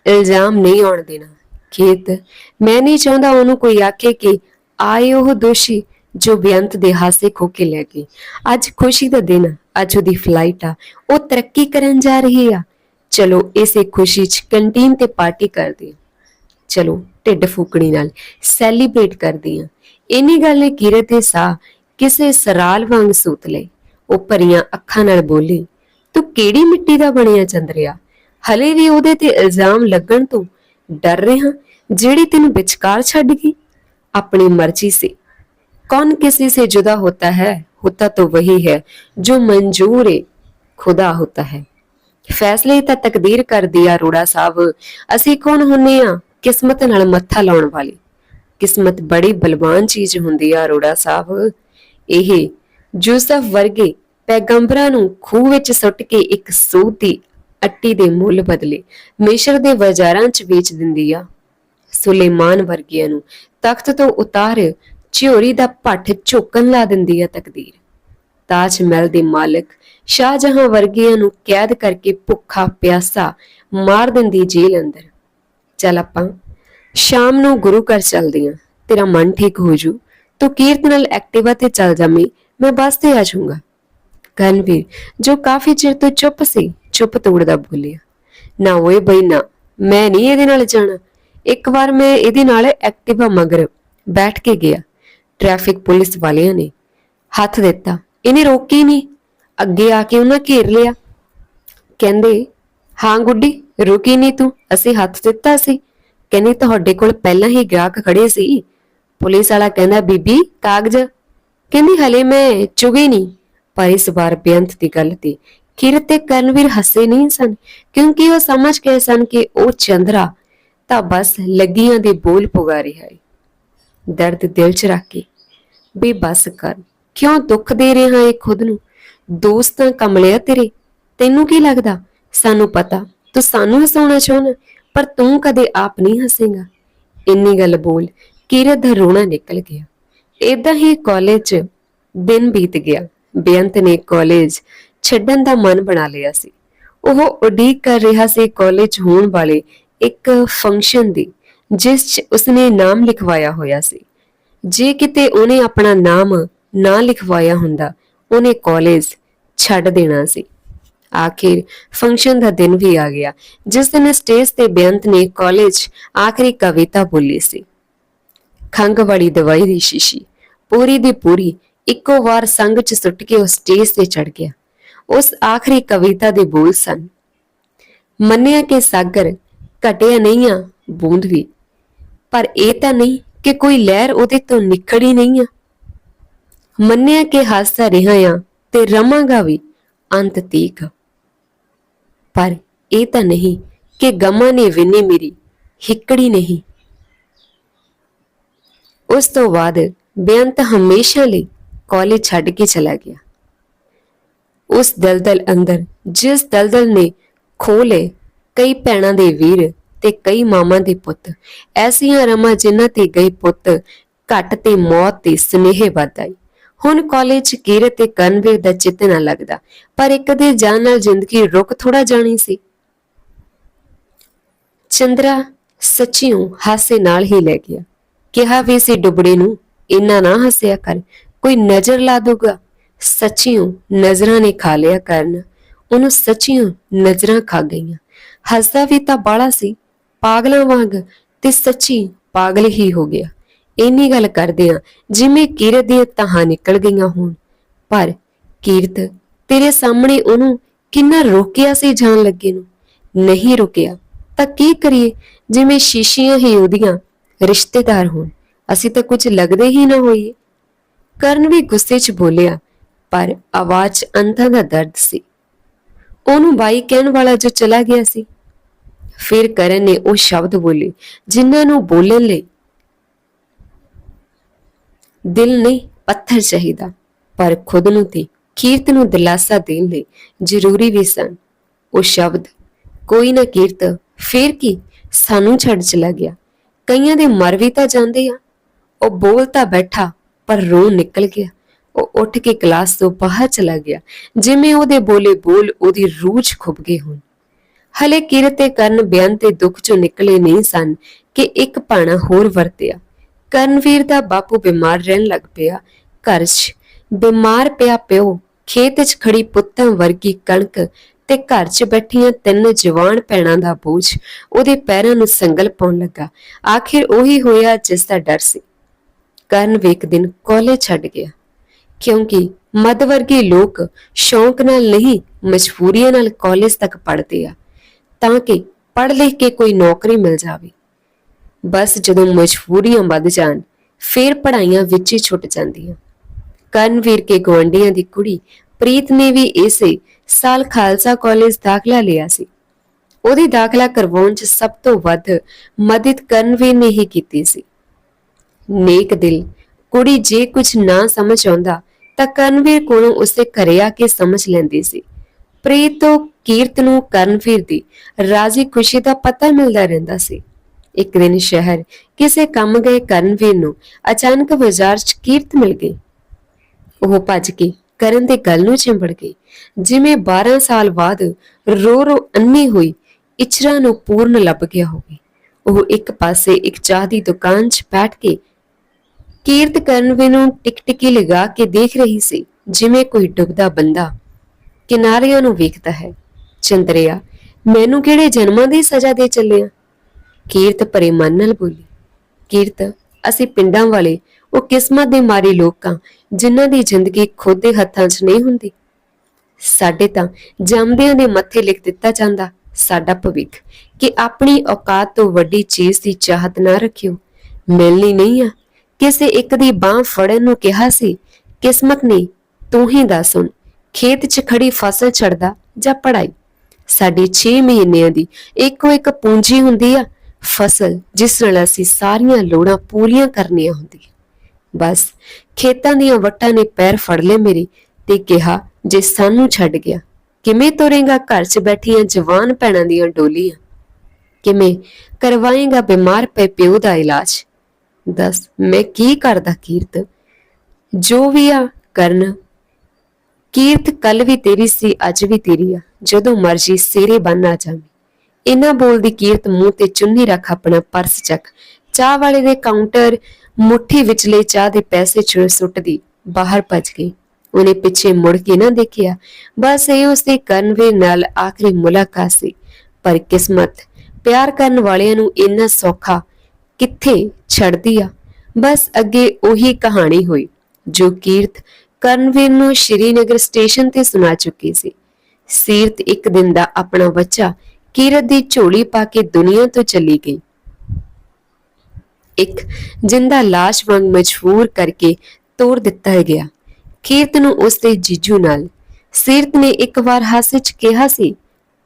ਇਲਜ਼ਾਮ ਨਹੀਂ ਆਉਣ ਦੇਣਾ। ਕੀਰਤ ਮੈਂ ਨਹੀਂ ਚਾਹੁੰਦਾ ਉਹਨੂੰ ਕੋਈ ਆਖੇ ਕਿ ਆਏ ਉਹ ਦੋਸ਼ੀ ਜੋ ਬੇਅੰਤ ਦੇ ਹਾਸੇ ਖੋ ਕੇ ਲੈ ਗਈ ਅੱਜ ਖੁਸ਼ੀ ਦਾ ਦਿਨ ਅੱਜ ਉਹਦੀ ਫਲਾਈਟ ਆ, ਉਹ ਤਰੱਕੀ ਕਰਨ ਜਾ ਰਹੀ ਆ। ਚਲੋ ਇਸੇ ਖੁਸ਼ੀ 'ਚ ਕੰਟੀਨ ਤੇ ਪਾਰਟੀ ਕਰਦੇ ਚਲੋ, ਢਿੱਡ ਫੂਕਣੀ ਨਾਲ ਸੈਲੀਬ੍ਰੇਟ ਕਰਦੀ ਆ ਇਨੀ ਗੱਲ ਨੇ ਕਿਰਤ ਦੇ ਸਾਹ, ਕਿਸੇ ਸਰਾਲ ਵਾਂਗ ਸੂਤ ਲਏ। ਉਹ ਭਰੀਆਂ ਅੱਖਾਂ ਨਾਲ ਬੋਲੀ, ਤੂੰ ਕਿਹੜੀ ਮਿੱਟੀ ਦਾ ਬਣਿਆ ਚੰਦਰਿਆ? ਹਲੇ ਵੀ ਉਹਦੇ ਤੇ ਇਲਜ਼ਾਮ ਲੱਗਣ ਤੋਂ ਡਰ ਰਿਹਾ, ਜਿਹੜੀ ਤੈਨੂੰ ਵਿਚਕਾਰ ਛੱਡ ਗਈ? ਆਪਣੀ ਮਰਜ਼ੀ ਸੇ। ਕੌਣ ਕਿਸੇ ਸੇ ਜੁਦਾ ਹੋਤਾ ਹੈ? ਹੋਤਾ ਤੋ ਵਹੀ ਹੈ, ਜੋ ਮਨਜ਼ੂਰ ਹੈ ਖੁਦਾ ਹੋਤਾ ਹੈ। ਫੈਸਲੇ ਤਾਂ ਤਕਦੀਰ ਕਰਦੀ ਆ ਰੋੜਾ ਸਾਹਿਬ। ਅਸੀਂ ਕੌਣ ਹੁੰਨੇ ਆ? ਕਿਸਮਤ ਨਾਲ ਮੱਥਾ ਲਾਉਣ ਵਾਲੀ। ਕਿਸਮਤ ਬੜੀ ਬਲਵਾਨ ਚੀਜ਼ ਹੁੰਦੀ ਆ ਅਰੋੜਾ ਸਾਹਿਬ। ਇਹ ਯੂਸਫ ਵਰਗੇ ਪੈਗੰਬਰਾਂ ਨੂੰ ਖੂਹ ਵਿੱਚ ਸੁੱਟ ਕੇ ਇੱਕ ਸੂਤ ਦੀ ਅੱਟੀ ਦੇ ਮੁੱਲ ਬਦਲੇ ਮਿਸ਼ਰ ਦੇ ਬਾਜ਼ਾਰਾਂ 'ਚ ਵੇਚ ਦਿੰਦੀ ਆ। ਸੁਲੇਮਾਨ ਵਰਗਿਆਂ ਨੂੰ ਤਖਤ ਤੋਂ ਉਤਾਰ ਝਿਉਰੀ ਦਾ ਭੱਠ ਝੋਕਣ ਲਾ ਦਿੰਦੀ ਆ ਤਕਦੀਰ। ਤਾਜ ਮਹਿਲ ਦੇ ਮਾਲਕ ਸ਼ਾਹਜਹਾਂ ਵਰਗਿਆਂ ਨੂੰ ਕੈਦ ਕਰਕੇ ਭੁੱਖਾ ਪਿਆਸਾ ਮਾਰ ਦਿੰਦੀ ਜੇਲ੍ਹ ਅੰਦਰ। ਚੱਲ ਆਪਾਂ। ਸ਼ਾਮ ਨੂੰ ਗੁਰੂ ਘਰ ਚੱਲਦੇ ਆਂ। ਤੇਰਾ ਮਨ ਠੀਕ ਹੋ ਜੂ। ਤੂੰ ਕੀਰਤ ਨਾਲ ਐਕਟਿਵਾ ਤੇ ਚੱਲ ਜਾਮੀ ਮੈਂ ਬੱਸ ਤੇ ਆ ਜਾਊਂਗਾ। ਕਨਵੀਰ ਜੋ ਕਾਫੀ ਚਿਰ ਤੋਂ ਚੁੱਪ ਸੀ, ਚੁੱਪ ਤੋੜਦਾ ਬੋਲਿਆ। ਨਾ ਓਏ ਬਈ ਨਾ, ਮੈਂ ਨਹੀਂ ਇਹਦੇ ਨਾਲ ਜਾਣਾ। ਇੱਕ ਵਾਰ ਮੈਂ ਇਹਦੇ ਨਾਲ ਐਕਟਿਵਾ ਮਗਰ ਬੈਠ ਕੇ ਗਿਆ। ਟ੍ਰੈਫਿਕ ਪੁਲਿਸ ਵਾਲਿਆਂ ਨੇ ਹੱਥ ਦਿੱਤਾ। ਇਹਨੇ ਰੋਕੀ ਨਹੀਂ। ਅੱਗੇ ਆ ਕੇ ਉਹਨਾਂ ਘੇਰ ਲਿਆ। ਕਹਿੰਦੇ, ਹਾਂ ਗੁੱਡੀ ਰੁਕੀ ਨਹੀਂ ਤੂੰ? ਅਸੀਂ ਹੱਥ ਦਿੱਤਾ ਸੀ। ਕਹਿੰਦੀ, ਤੁਹਾਡੇ ਕੋਲ ਪਹਿਲਾਂ ਹੀ ਗਾਹਕ ਖੜੇ ਸੀ। ਪੁਲਿਸ ਵਾਲਾ ਕਹਿੰਦਾ, ਬੀਬੀ, ਕਾਗਜ਼। ਕਹਿੰਦੀ, ਹਲੇ ਮੈਂ ਚੁਗੀ ਨਹੀਂ ਪਰ ਇਸ ਵਾਰ ਬੇਅੰਤ ਦੀ ਗੱਲ ਤੇ ਕਿਰਤ ਤੇ ਕਰਨਵੀਰ ਹੱਸੇ ਨਹੀਂ ਸਨ। ਕਿਉਂਕਿ ਉਹ ਸਮਝ ਗਏ ਸਨ ਕਿ ਉਹ ਚੰਦਰਾ ਤਾਂ ਬਸ ਲੱਗੀਆਂ ਦੇ ਬੋਲ ਪੁਗਾ ਰਿਹਾ ਹੈ ਦਰਦ ਦਿਲ 'ਚ ਰੱਖ ਕੇ। ਵੀ ਬਸ ਕਰ। ਕਿਉਂ ਦੁੱਖ ਦੇ ਰਿਹਾ ਏ ਖੁਦ ਨੂੰ? ਦੋਸਤਾਂ ਕਮਲਿਆ ਤੇਰੇ। ਤੈਨੂੰ ਕੀ ਲੱਗਦਾ? ਸਾਨੂੰ ਪਤਾ। ਤੂੰ ਸਾਨੂੰ ਹਸਾਉਣਾ ਚਾਹੁੰਦਾ, ਪਰ ਤੂੰ ਕਦੇ ਆਪ ਨਹੀਂ ਹੱਸੇਗਾ। ਇੰਨੀ ਗੱਲ ਬੋਲ ਕਿਰਤ ਦਾ ਰੋਣਾ ਨਿਕਲ ਗਿਆ। ਇਦਾਂ ਹੀ ਕਾਲਜ 'ਚ ਦਿਨ ਬੀਤ ਗਿਆ। ਬੇਅੰਤ ਨੇ ਕਾਲਜ ਛੱਡਣ ਦਾ ਮਨ ਬਣਾ ਲਿਆ ਸੀ। ਉਹ ਉਡੀਕ ਕਰ ਰਿਹਾ ਸੀ ਕਾਲਜ ਹੋਣ ਵਾਲੇ ਇੱਕ ਫੰਕਸ਼ਨ ਦੀ, ਜਿਸ 'ਚ ਉਸਨੇ ਨਾਮ ਲਿਖਵਾਇਆ ਹੋਇਆ ਸੀ। ਜੇ ਕਿਤੇ ਉਹਨੇ ਆਪਣਾ ਨਾਮ ਨਾ ਲਿਖਵਾਇਆ ਹੁੰਦਾ, ਉਹਨੇ ਕਾਲਜ ਛੱਡ ਦੇਣਾ ਸੀ। ਆਖਿਰ ਫੰਕਸ਼ਨ ਦਾ ਦਿਨ ਵੀ ਆ ਗਿਆ। ਜਿਸ ਦਿਨ ਸਟੇਜ ਤੇ ਬੇਅੰਤ ਨੇ ਕਾਲਜ ਆਖਰੀ ਕਵਿਤਾ ਬੋਲੀ ਸੀ। ਖੰਗ ਵਾਲੀ ਦਵਾਈ ਦੀ ਸ਼ੀਸ਼ੀ, ਪੂਰੀ ਦੀ ਪੂਰੀ, ਇੱਕੋ ਵਾਰ ਸੰਗ ਚ ਸੁੱਟ ਕੇ ਉਹ ਸਟੇਜ ਤੇ ਚੜ ਗਿਆ। ਉਸ ਆਖਰੀ ਕਵਿਤਾ ਦੇ ਬੋਲ ਸਨ, ਮੰਨਿਆ ਕਿ ਸਾਗਰ ਘਟਿਆ ਨਹੀਂ ਆ ਬੂੰਦ ਵੀ, ਪਰ ਇਹ ਤਾਂ ਨਹੀਂ ਕਿ ਕੋਈ ਲਹਿਰ ਉਹਦੇ ਤੋਂ ਨਿਕੜੀ ਨਹੀਂ ਆ। ਮੰਨਿਆ ਕਿ ਹਾਸਾ ਰਿਹਾ ਆ ਤੇ ਰਵਾਂਗਾ ਵੀ ਅੰਤ ਤੀਕ। ਪਰ ਇਹ ਤਾਂ ਨਹੀਂ ਕਿ ਗਮਾਂ ਨੇ ਵਿੰਨੀ ਮੇਰੀ, ਹਿੱਕੜੀ ਨਹੀਂ। ਉਸ ਤੋਂ ਬਾਅਦ ਬੇਅੰਤ ਹਮੇਸ਼ਾ ਲਈ ਕਾਲਜ ਛੱਡ ਕੇ ਚਲਾ ਗਿਆ। ਉਸ ਦਲਦਲ ਅੰਦਰ, ਜਿਸ ਦਲਦਲ ਨੇ ਖੋਲੇ ਕਈ ਭੈਣਾਂ ਦੇ ਵੀਰ ਤੇ ਕਈ ਮਾਮਾ ਦੇ ਪੁੱਤ, ਐਸੀਆਂ ਰਮਾਂ ਜਿਨ੍ਹਾਂ ਤੇ ਗਏ ਪੁੱਤ ਘੱਟ ਤੇ ਮੌਤ ਤੇ ਸਨੇਹ ਵੱਧ ਆਈ ਹੁਣ ਕਾਲਜ 'ਚ ਕੀਰਤ ਤੇ ਕਨਵੀਰ ਦਾ ਚਿੱਤ ਨਾ ਲੱਗਦਾ, ਪਰ ਇੱਕ ਦੇ ਜਾਣ ਨਾਲ ਜ਼ਿੰਦਗੀ ਰੁਕ ਥੋੜਾ ਜਾਣੀ ਸੀ। ਚੰਦਰਾ ਸੱਚੀਓ ਹਾਸੇ ਨਾਲ ਹੀ ਲੈ ਗਿਆ। ਕਿਹਾ ਵੀ ਸੀ, ਡੁੱਬੜੇ ਨੂੰ ਇੰਨਾ ਨਾ ਹੱਸਿਆ ਕਰ, ਕੋਈ ਨਜ਼ਰ ਲਾ ਦੂਗਾ ਸੱਚੀਓ ਨਜ਼ਰਾਂ ਨੇ ਖਾ ਲਿਆ ਕਰਨ। ਉਹਨੂੰ ਸੱਚੀਓ ਨਜ਼ਰਾਂ ਖਾ ਗਈਆਂ। ਹੱਸਦਾ ਵੀ ਤਾਂ ਬਾਲਾ ਸੀ, ਪਾਗਲਾਂ ਵਾਂਗ ਤੇ ਸੱਚੀ ਪਾਗਲ ਹੀ ਹੋ ਗਿਆ। ਇੰਨੀ ਗੱਲ ਕਰਦੇ ਆ, ਜਿਵੇਂ ਕੀਰਤ ਦੀਆਂ ਤਾਹਾਂ ਨਿਕਲ ਗਈਆਂ ਹੋਣ। ਪਰ ਕੀਰਤ ਤੇਰੇ ਸਾਹਮਣੇ ਉਹਨੂੰ ਕਿੰਨਾ ਰੋਕਿਆ ਸੀ ਜਾਣ ਲੱਗੇ ਨੂੰ? ਨਹੀਂ ਰੁਕਿਆ, ਤਾਂ ਕੀ ਕਰੀਏ? ਜਿਵੇਂ ਸ਼ੀਸ਼ੀਆਂ ਹੀ ਉਹਦੀਆਂ ਰਿਸ਼ਤੇਦਾਰ ਹੋਣ, ਅਸੀਂ ਤਾਂ ਕੁਝ ਲੱਗਦੇ ਹੀ ਨਾ ਹੋਈਏ। ਕਰਨ ਵੀ ਗੁੱਸੇ 'ਚ ਬੋਲਿਆ, ਪਰ ਆਵਾਜ਼ 'ਚ ਅੰਤਾਂ ਦਾ ਦਰਦ ਸੀ। ਉਹਨੂੰ ਬਾਈ ਕਹਿਣ ਵਾਲਾ ਜੋ ਚਲਾ ਗਿਆ ਸੀ। ਫਿਰ ਕਰਨ ਨੇ ਉਹ ਸ਼ਬਦ ਬੋਲੇ, ਜਿਨ੍ਹਾਂ ਨੂੰ ਬੋਲਣ ਲਈ ਦਿਲ ਨਹੀਂ ਪੱਥਰ ਚਾਹੀਦਾ, ਪਰ ਖੁਦ ਨੂੰ ਤੇ ਕੀਰਤ ਨੂੰ ਦਿਲਾਸਾ ਦੇਣ ਲਈ ਜ਼ਰੂਰੀ ਵੀ ਸਨ। ਉਹ ਸ਼ਬਦ, ਕੋਈ ਨਾ ਕੀਰਤ, ਫੇਰ ਕੀ ਸਾਨੂੰ ਛੱਡ ਚਲਾ ਗਿਆ। ਕਈਆਂ ਦੇ ਮਰ ਵੀ ਤਾਂ ਜਾਂਦੇ ਆ। ਉਹ ਬੋਲ ਤਾਂ ਬੈਠਾ, ਪਰ ਰੋ ਨਿਕਲ ਗਿਆ। ਉਹ ਉੱਠ ਕੇ ਕਲਾਸ ਤੋਂ ਬਾਹਰ ਚਲਾ ਗਿਆ, ਜਿਵੇਂ ਉਹਦੇ ਬੋਲੇ ਬੋਲ ਉਹਦੀ ਰੂਹ 'ਚ ਖੁੱਭ ਗਏ ਹੋਣ। ਹਲੇ ਕਿਰਤ ਤੇ ਕਰਨ ਬਿਆਨ ਤੇ ਦੁੱਖ ਚੋਂ ਨਿਕਲੇ ਨਹੀਂ ਸਨ ਕਿ ਇੱਕ ਪਾਣਾ ਹੋਰ ਵਰਤਿਆ। ਕਰਨਵੀਰ ਦਾ ਬਾਪੂ ਬਿਮਾਰ ਰਹਿਣ ਲੱਗ ਪਿਆ। ਘਰ 'ਚ ਬਿਮਾਰ ਪਿਆ ਪਿਓ, ਖੇਤ 'ਚ ਖੜੀ ਪੁੱਤਾਂ ਵਰਗੀ ਕਣਕ ਤੇ ਘਰ 'ਚ ਬੈਠੀਆਂ ਤਿੰਨ ਜਵਾਨ ਭੈਣਾਂ ਦਾ ਬੋਝ, ਉਹਦੇ ਪੈਰਾਂ ਨੂੰ ਸੰਗਲ ਪਾਉਣ ਲੱਗਾ। ਆਖਿਰ ਉਹੀ ਹੋਇਆ ਜਿਸ ਦਾ ਡਰ ਸੀ। ਕਰਨ ਵੀ ਦਿਨ ਕਾਲਜ ਛੱਡ ਗਿਆ। ਕਿਉਂਕਿ ਮੱਧ ਵਰਗੀ ਲੋਕ ਸ਼ੌਂਕ ਨਾਲ ਨਹੀਂ, ਮਜਬੂਰੀਆਂ ਨਾਲ ਕਾਲਜ ਤੱਕ ਪੜ੍ਹਦੇ ਆ। ਤਾਂ ਕਿ ਪੜ੍ਹ ਲਿਖ ਕੇ ਕੋਈ ਨੌਕਰੀ ਮਿਲ ਜਾਵੇ। ਬਸ ਜਦੋਂ ਮਜਬੂਰੀਆਂ ਵੱਧ ਜਾਣ, ਫਿਰ ਪੜ੍ਹਾਈਆਂ ਵਿੱਚ ਹੀ ਛੁੱਟ ਜਾਂਦੀਆਂ। ਕਰਨਵੀਰ ਕੇ ਗਵਾਂਡੀਆਂ ਦੀ ਕੁੜੀ ਪ੍ਰੀਤ ਨੇ ਵੀ ਇਸੇ ਸਾਲ ਖਾਲਸਾ ਕਾਲਜ ਦਾਖਲਾ ਲਿਆ ਸੀ। ਉਹਦੀ ਦਾਖਲਾ ਕਰਵਾਉਣ 'ਚ ਸਭ ਤੋਂ ਵੱਧ ਮਦਦ ਕਰਨਵੀਰ ਨੇ ਹੀ ਕੀਤੀ ਸੀ। ਨੇਕ ਦਿਲ, ਕੁੜੀ ਜੇ ਕੁਝ ਨਾ ਸਮਝ ਆਉਂਦਾ ਤਾਂ ਕਰਨਵੀਰ ਕੋਲੋਂ ਉਸੇ ਘਰੇ ਆ ਕੇ ਸਮਝ ਲੈਂਦੀ ਸੀ। ਪ੍ਰੀਤ ਤੋਂ ਕੀਰਤ ਨੂੰ ਕਰਨਵੀਰ ਦੀ ਰਾਜ਼ੀ ਖੁਸ਼ੀ ਦਾ ਪਤਾ ਮਿਲਦਾ ਰਹਿੰਦਾ ਸੀ। ਇੱਕ ਦਿਨ ਸ਼ਹਿਰ ਕਿਸੇ ਕੰਮ ਗਏ ਕਰਨਵੀਰ ਨੂੰ ਅਚਾਨਕ ਬਾਜ਼ਾਰ 'ਚ ਕੀਰਤ ਮਿਲ ਗਈ। ਉਹ ਭੱਜ ਕੇ ਕਰਨ ਦੇ ਗੱਲ ਨੂੰ ਚਿੰਬੜ ਗਈ। ਜਿਵੇਂ 12 ਸਾਲ ਬਾਅਦ ਰੋ ਰੋ ਅੰਨੀ ਹੋਈ ਇਚਰਾ ਨੂੰ ਪੂਰਨ ਲੱਭ ਗਿਆ ਹੋਵੇ। ਉਹ ਇੱਕ ਪਾਸੇ ਇੱਕ ਚਾਹ ਦੀ ਦੁਕਾਨ 'ਚ ਬੈਠ ਕੇ ਕੀਰਤ ਕਰਨਵੇ ਨੂੰ ਟਿਕਟਿਕੀ ਲਗਾ ਕੇ ਦੇਖ ਰਹੀ ਸੀ, ਜਿਵੇਂ ਕੋਈ ਡੁੱਬਦਾ ਬੰਦਾ ਕਿਨਾਰਿਆਂ ਨੂੰ ਵੇਖਦਾ ਹੈ। ਚੰਦਰਿਆ, ਮੈਨੂੰ ਕਿਹੜੇ ਜਨਮਾਂ ਦੀ ਸਜ਼ਾ ਦੇ ਚੱਲਿਆ? ਕੀਰਤ ਭਰੇ ਮਨ ਨਾਲ ਬੋਲੀ, ਕੀਰਤ, ਅਸੀਂ ਪਿੰਡਾਂ ਵਾਲੇ ਉਹ ਕਿਸਮਤ ਦੇ ਮਾਰੇ ਲੋਕਾਂ ਜਿਨ੍ਹਾਂ ਦੀ ਜ਼ਿੰਦਗੀ ਖੁਦ ਦੇ ਹੱਥਾਂ 'ਚ ਨਹੀਂ ਹੁੰਦੀ। ਸਾਡੇ ਤਾਂ ਜੰਮਦਿਆਂ ਦੇ ਮੱਥੇ ਲਿਖ ਦਿੱਤਾ ਜਾਂਦਾ, ਸਾਡਾ ਭਵਿੱਖ, ਕਿ ਆਪਣੀ ਔਕਾਤ ਤੋਂ ਵੱਡੀ ਚੀਜ਼ ਦੀ ਚਾਹਤ ਨਾ ਰੱਖਿਓ। ਮਿਲਣੀ ਨਹੀਂ ਆ। ਕਿਸੇ ਇੱਕ ਦੀ ਬਾਹ ਫੜਨ ਨੂੰ ਕਿਹਾ ਸੀ, ਕਿਸਮਤ ਨੇ ਤੂੰ ਹੀ ਦੱਸ ਹੁਣ, ਖੇਤ 'ਚ ਖੜੀ ਫਸਲ ਛੱਡਦਾ ਜਾਂ ਪੜਾਈ ਸਾਡੀ 6 ਮਹੀਨਿਆਂ ਦੀ ਇੱਕੋ ਇੱਕ ਪੂੰਜੀ ਹੁੰਦੀ ਆ ਫਸਲ ਜਿਸ ਨਾਲ ਅਸੀਂ ਸਾਰੀਆਂ ਲੋੜਾਂ ਪੂਰੀਆਂ ਕਰਨੀਆਂ ਹੁੰਦੀਆਂ। ਬਸ ਖੇਤਾਂ ਦੀਆਂ ਵੱਟਾਂ ਨੇ ਪੈਰ ਫੜ ਲਏ ਮੇਰੇ ਤੇ ਕਿਹਾ, ਜੇ ਸਾਨੂੰ ਛੱਡ ਗਿਆ, ਕਿਵੇਂ ਤੁਰੇਗਾ ਘਰ 'ਚ ਬੈਠੀਆਂ ਜਵਾਨ ਭੈਣਾਂ ਦੀਆਂ ਡੋਲੀਆਂ? ਕਿਵੇਂ ਕਰਵਾਏਗਾ ਬਿਮਾਰ ਪਏ ਪਿਓ ਦਾ ਇਲਾਜ? ਦੱਸ, ਮੈਂ ਕੀ ਕਰਦਾ ਕੀਰਤ? ਜੋ ਵੀ ਆ, ਕਰਨ। ਕੀਰਤ ਕੱਲ ਵੀ ਤੇਰੀ ਸੀ, ਅੱਜ ਵੀ ਤੇਰੀ ਆ, ਜਦੋਂ ਮਰਜ਼ੀ ਸਿਰੇ ਬੰਨ ਆ ਜਾਵੇਂ। ਇਹਨਾਂ ਬੋਲਦੀ ਕੀਰਤ ਮੂੰਹ ਤੇ ਚੁੰਨੀ ਰੱਖ ਆਪਣਾ ਪਰਸ ਚੱਕ। ਚਾਹ ਵਾਲੇ ਦੇ ਕਾਊਂਟਰ ਮੁੱਠੀ ਵਿਚਲੇ ਚਾਹ ਦੇ ਪੈਸੇ ਚੁਰ ਸੁੱਟਦੀ, ਬਾਹਰ ਭੱਜ ਗਈ। ਉਹਨੇ ਪਿੱਛੇ ਮੁੜ ਕੇ ਨਾ ਦੇਖਿਆ। ਬਸ ਇਹ ਉਸਦੀ ਕਰਨਵੀਰ ਨਾਲ ਆਖਰੀ ਮੁਲਾਕਾਤ ਸੀ। ਪਰ ਕਿਸਮਤ, ਪਿਆਰ ਕਰਨ ਵਾਲਿਆਂ ਨੂੰ ਇੰਨਾ ਸੌਖਾ ਕਿੱਥੇ ਛੱਡਦੀ ਆ? ਬਸ ਅੱਗੇ ਉਹੀ ਕਹਾਣੀ ਹੋਈ, ਜੋ ਕੀਰਤ ਕਰਨਵੀਰ ਨੂੰ ਸ਼੍ਰੀਨਗਰ ਸਟੇਸ਼ਨ ਤੇ ਸੁਣਾ ਚੁੱਕੀ ਸੀ। ਸੀਰਤ ਇੱਕ ਦਿਨ ਦਾ ਆਪਣਾ ਬੱਚਾ ਕੀਰਤ ਦੀ ਝੋਲੀ ਪਾ ਕੇ ਦੁਨੀਆ ਤੋਂ ਚਲੀ ਗਈ। ਇੱਕ ਜਿੰਦਾ ਲਾਸ਼ ਵਾਂਗ ਮਜਬੂਰ ਕਰਕੇ ਤੋੜ ਦਿੱਤਾ ਗਿਆ। ਕੀਰਤ ਨੂੰ ਉਸ ਜੀਜੂ ਨਾਲ। ਸੀਰਤ ਨੇ ਇੱਕ ਵਾਰ ਹਾਸੇ 'ਚ ਕਿਹਾ ਸੀ,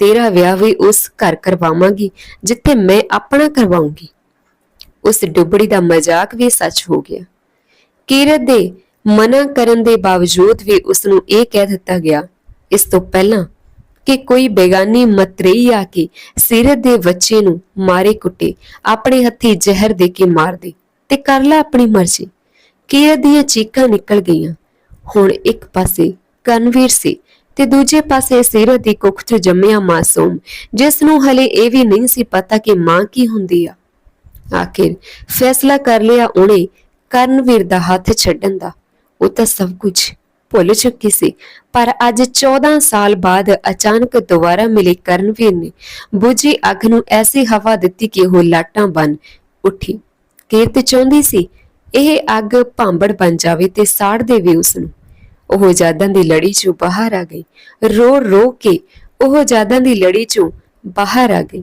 ਤੇਰਾ ਵਿਆਹ ਵੀ ਉਸ ਘਰ ਕਰਵਾਵਾਂਗੀ, ਜਿੱਥੇ ਮੈਂ ਆਪਣਾ ਕਰਵਾਉਂਗੀ। ਉਸ ਡੁੱਬੜੀ ਦਾ ਮਜ਼ਾਕ ਵੀ ਸੱਚ ਹੋ ਗਿਆ। ਕੀਰਤ ਦੇ ਮਨਾ ਕਰਨ ਦੇ ਬਾਵਜੂਦ ਵੀ ਉਸ ਨੂੰ ਇਹ ਕਹਿ ਦਿੱਤਾ ਗਿਆ, ਇਸ ਤੋਂ ਪਹਿਲਾਂ ਕਿ ਕੋਈ ਬੇਗਾਨੀ ਮਤਰੇਈ ਆ ਕੇ ਸੀਰਤ ਦੇ ਬੱਚੇ ਨੂੰ ਮਾਰੇ ਕੁੱਟੇ, ਆਪਣੇ ਹੱਥੀ ਜ਼ਹਿਰ ਦੇ ਕੇ ਮਾਰ ਦੇ ਤੇ ਕਰ ਲੈ ਆਪਣੀ ਮਰਜ਼ੀ। ਕੀਰਤ ਦੀਆਂ ਚੀਕਾਂ ਨਿਕਲ ਗਈਆਂ। ਹੁਣ ਇੱਕ ਪਾਸੇ ਕਨਵੀਰ ਸੀ ਤੇ ਦੂਜੇ ਪਾਸੇ ਸੀਰਤ ਦੀ ਕੁੱਖ 'ਚ ਜੰਮਿਆ ਮਾਸੂਮ, ਜਿਸ ਨੂੰ ਹਲੇ ਇਹ ਵੀ ਨਹੀਂ ਸੀ ਪਤਾ ਕਿ ਮਾਂ ਕੀ ਹੁੰਦੀ ਆ। ਆਖਿਰ ਫੈਸਲਾ ਕਰ ਲਿਆ ਉਹਨੇ ਕਰਨਵੀਰ ਦਾ ਹੱਥ ਛੱਡਣ ਦਾ। ਉਹ ਤਾਂ ਸਭ ਕੁਝ ਭੁੱਲ ਚੁੱਕੀ ਸੀ। ਪਰ ਅੱਜ 14 ਸਾਲ ਬਾਅਦ ਅਚਾਨਕ ਦੁਬਾਰਾ ਮਿਲੇ ਕਰਨਵੀਰ ਨੇ ਬੁਝੀ ਅੱਗ ਨੂੰ ਐਸੀ ਹਵਾ ਦਿੱਤੀ ਕਿ ਉਹ ਲਾਟਾਂ ਬਨ ਉੱਠੀ। ਕੀਰਤ ਚਾਹੁੰਦੀ ਸੀ, ਇਹ ਅੱਗ ਭਾਂਬੜ ਬਣ ਜਾਵੇ ਤੇ ਸਾੜ ਦੇਵੇ ਉਸ ਨੂੰ। ਉਹ ਯਾਦਾਂ ਦੀ ਲੜੀ ਚੋਂ ਬਾਹਰ ਆ ਗਈ। ਰੋ ਰੋ ਕੇ ਉਹ ਯਾਦਾਂ ਦੀ ਲੜੀ ਚੋਂ ਬਾਹਰ ਆ ਗਈ।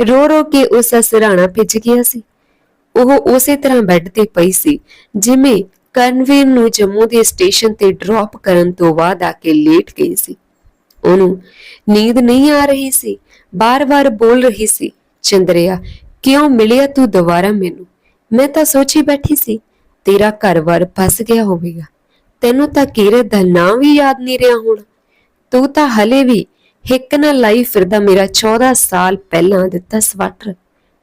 ਰੋ ਰੋ ਕੇ ਉਸ ਸਰਾਣਾ ਭਿੱਜ ਗਿਆ ਸੀ। ਉਹ ਉਸੇ ਤਰ੍ਹਾਂ ਬੈੱਡ ਤੇ ਪਈ ਸੀ, ਜਿਵੇਂ ਕਰਨਵੀਰ ਨੂੰ ਜੰਮੂ ਦੇ ਸਟੇਸ਼ਨ ਤੇ ਡ੍ਰੌਪ ਕਰਨ ਤੋਂ ਬਾਅਦ ਆ ਕੇ ਲੇਟ ਗਈ ਸੀ। ਉਹਨੂੰ ਨੀਂਦ ਨਹੀਂ ਆ ਰਹੀ ਸੀ। ਬਾਰ-ਬਾਰ ਬੋਲ ਰਹੀ ਸੀ, ਚੰਦਰਿਆ, ਕਿਉਂ ਮਿਲਿਆ ਤੂੰ ਦੁਬਾਰਾ ਮੈਨੂੰ? ਮੈਂ ਤਾਂ ਸੋਚੀ ਬੈਠੀ ਸੀ, ਤੇਰਾ ਘਰ-ਬਾਰ ਫਸ ਗਿਆ ਹੋਵੇਗਾ। ਤੈਨੂੰ ਤਾਂ ਕੀਰਤ ਦਾ ਨਾਂ ਵੀ ਯਾਦ ਨਹੀਂ ਰਿਹਾ ਹੁਣ। ਤੂੰ ਤਾਂ ਹਲੇ ਵੀ ਹਿੱਕ ਨਾਲ ਲਾਈ ਫਿਰਦਾ ਮੇਰਾ 14 ਸਾਲ ਪਹਿਲਾਂ ਦਿੱਤਾ ਸਵਾਟਰ।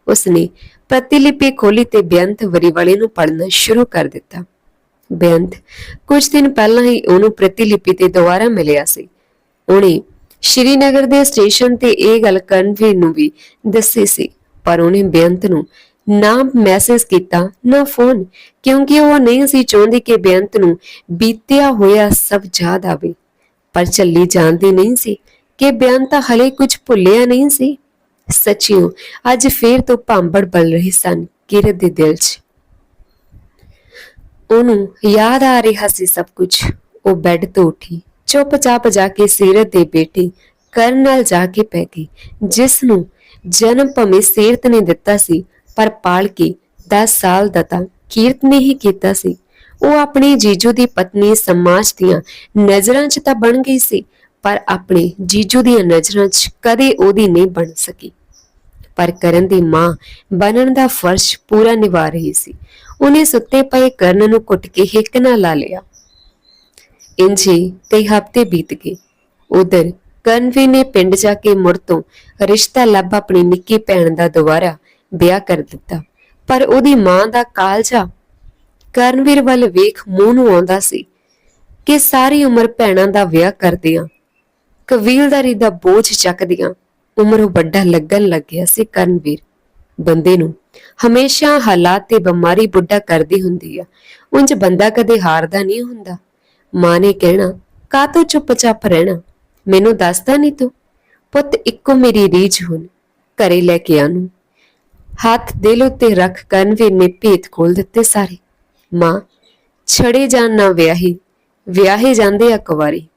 ਉਸਨੇ ਪ੍ਰਤੀਲਿਪੀ ਖੋਲੀ ਤੇ ਬੇਅੰਤ ਵਰੀ ਵਾਲੇ ਨੂੰ ਪੜ੍ਹਨਾ ਸ਼ੁਰੂ ਕਰ ਦਿੱਤਾ। ਬੇਅੰਤ। ਕੁਝ ਦਿਨ ਪਹਿਲਾਂ ਹੀ ਉਹਨੂੰ ਪ੍ਰਤੀਲਿਪੀ ਤੇ ਦੁਬਾਰਾ ਮਿਲਿਆ ਸੀ। ਉਹਨੇ ਸ਼੍ਰੀਨਗਰ ਦੇ ਸਟੇਸ਼ਨ ਤੇ ਇਹ ਗੱਲ ਕਰਨਵੀਰ ਨੂੰ ਵੀ ਦੱਸੀ ਸੀ, ਪਰ ਉਹਨੇ ਬੇਅੰਤ ਨੂੰ ਨਾ ਮੈਸੇਜ ਕੀਤਾ, ਨਾ ਫੋਨ, ਕਿਉਂਕਿ ਉਹ ਨਹੀਂ ਸੀ ਚਾਹੁੰਦੀ ਕਿ ਬੇਅੰਤ ਨੂੰ ਬੀਤਿਆ ਹੋਇਆ ਸਭ ਯਾਦ ਆਵੇ। ਪਰ ਚੱਲੀ ਜਾਣਦੀ ਨਹੀਂ ਸੀ ਕਿ ਬੇਅੰਤ ਹਲੇ ਕੁਝ ਭੁੱਲਿਆ ਨਹੀਂ ਸੀ। ਸੱਚਿਓ, ਅੱਜ ਫੇਰ ਤੋਂ ਭਾਂਬੜ ਬਲ ਰਹੇ ਸਨ ਕਿਰਤ ਦੇ ਦਿਲ 'ਚ। ਉਹਨੂੰ ਯਾਦ ਆ ਰਿਹਾ ਸੀ ਸਭ ਕੁਝ ਉਹ ਬੈੱਡ ਤੋਂ ਉੱਠੀ, ਚੁੱਪਚਾਪ ਜਾ ਕੇ ਸੀਰਤ ਦੇ ਬੇਟੀ ਕਰਨ ਨਾਲ ਜਾ ਕੇ ਪੈ ਗਈ ਜਿਸ ਨੂੰ ਜਨਮ ਭਵੇਂ ਸੀਰਤ ਨੇ ਦਿੱਤਾ ਸੀ, ਪਰ ਪਾਲ ਕੇ 10 ਸਾਲ ਦਾ ਤਾਂ ਕੀਰਤ ਨੇ ਹੀ ਕੀਤਾ ਸੀ। ਉਹ ਆਪਣੇ ਜੀਜੂ ਦੀ ਪਤਨੀ ਸਮਾਜ ਦੀਆਂ ਨਜ਼ਰਾਂ 'ਚ ਤਾਂ ਬਣ ਗਈ ਸੀ, ਪਰ ਆਪਣੇ ਜੀਜੂ ਦੀਆਂ ਨਜ਼ਰਾਂ 'ਚ ਕਦੇ ਉਹਦੀ ਨਹੀਂ ਬਣ ਸਕੀ। ਪਰ ਕਰਨ ਦੀ ਮਾਂ ਬਣਨ ਦਾ ਫਰਜ਼ ਪੂਰਾ ਨਿਭਾ ਰਹੀ ਸੀ। ਉਹਨੇ ਸੁੱਤੇ ਪਏ ਕਰਨ ਨੂੰ ਕੁੱਟ ਕੇ ਹਿੱਕ ਨਾਲ ਲਾ ਲਿਆ। ਇੰਜੀ ਕਈ ਹਫ਼ਤੇ ਬੀਤ ਗਏ। ਉਧਰ ਕਰਨਵੀ ਨੇ ਪਿੰਡ ਜਾ ਕੇ ਮੁੜ ਤੋਂ ਰਿਸ਼ਤਾ ਲੱਭ ਆਪਣੀ ਨਿੱਕੀ ਭੈਣ ਦਾ ਦੁਬਾਰਾ ਵਿਆਹ ਕਰ ਦਿੱਤਾ। ਪਰ ਉਹਦੀ ਮਾਂ ਦਾ ਕਾਲਜਾ ਕਰਨਵੀਰ ਵੱਲ ਵੇਖ ਮੂੰਹ ਨੂੰ ਆਉਂਦਾ ਸੀ ਕਿ ਸਾਰੀ ਉਮਰ ਭੈਣਾਂ ਦਾ ਵਿਆਹ ਕਰਦਿਆਂ ਕਬੀਲਦਾਰੀ ਦਾ ਬੋਝ ਚੱਕਦਿਆਂ ਉਮਰੋਂ ਵੱਡਾ ਲੱਗਣ ਲੱਗਿਆ ਸੀ ਕਰਨਵੀਰ। ਬੰਦੇ ਨੂੰ ਹਮੇਸ਼ਾ ਹਾਲਾਤ ਤੇ ਬਿਮਾਰੀ ਬੁੱਢਾ ਕਰਦੀ ਹੁੰਦੀ ਆ। ਉਂਝ ਬੰਦਾ ਕਦੇ ਹਾਰਦਾ ਨਹੀਂ ਹੁੰਦਾ। ਮਾਂ ਨੇ ਕਹਿਣਾ ਕਾਤੋਂ ਚੁੱਪਚਾਪ ਰਹਿਣਾ? ਮੈਨੂੰ ਦੱਸਦਾ ਨਹੀਂ ਤੂੰ? ਪੁੱਤ, ਇੱਕੋ ਮੇਰੀ ਰੀਝ ਹੁਣ। ਘਰੇ ਲੈ ਕੇ ਆਨੂੰ। ਹੱਥ ਦਿਲ ਉੱਤੇ ਰੱਖ ਕਰਨਵੀਰ ਨੇ ਭੇਤ ਖੋਲ ਦਿੱਤੇ ਸਾਰੇ। ਮਾਂ, ਛੜੇ ਜਾਣ ਨਾ ਵਿਆਹੀ। ਵਿਆਹੇ ਜਾਂਦੇ ਆ ਕੁਵਾਰੀ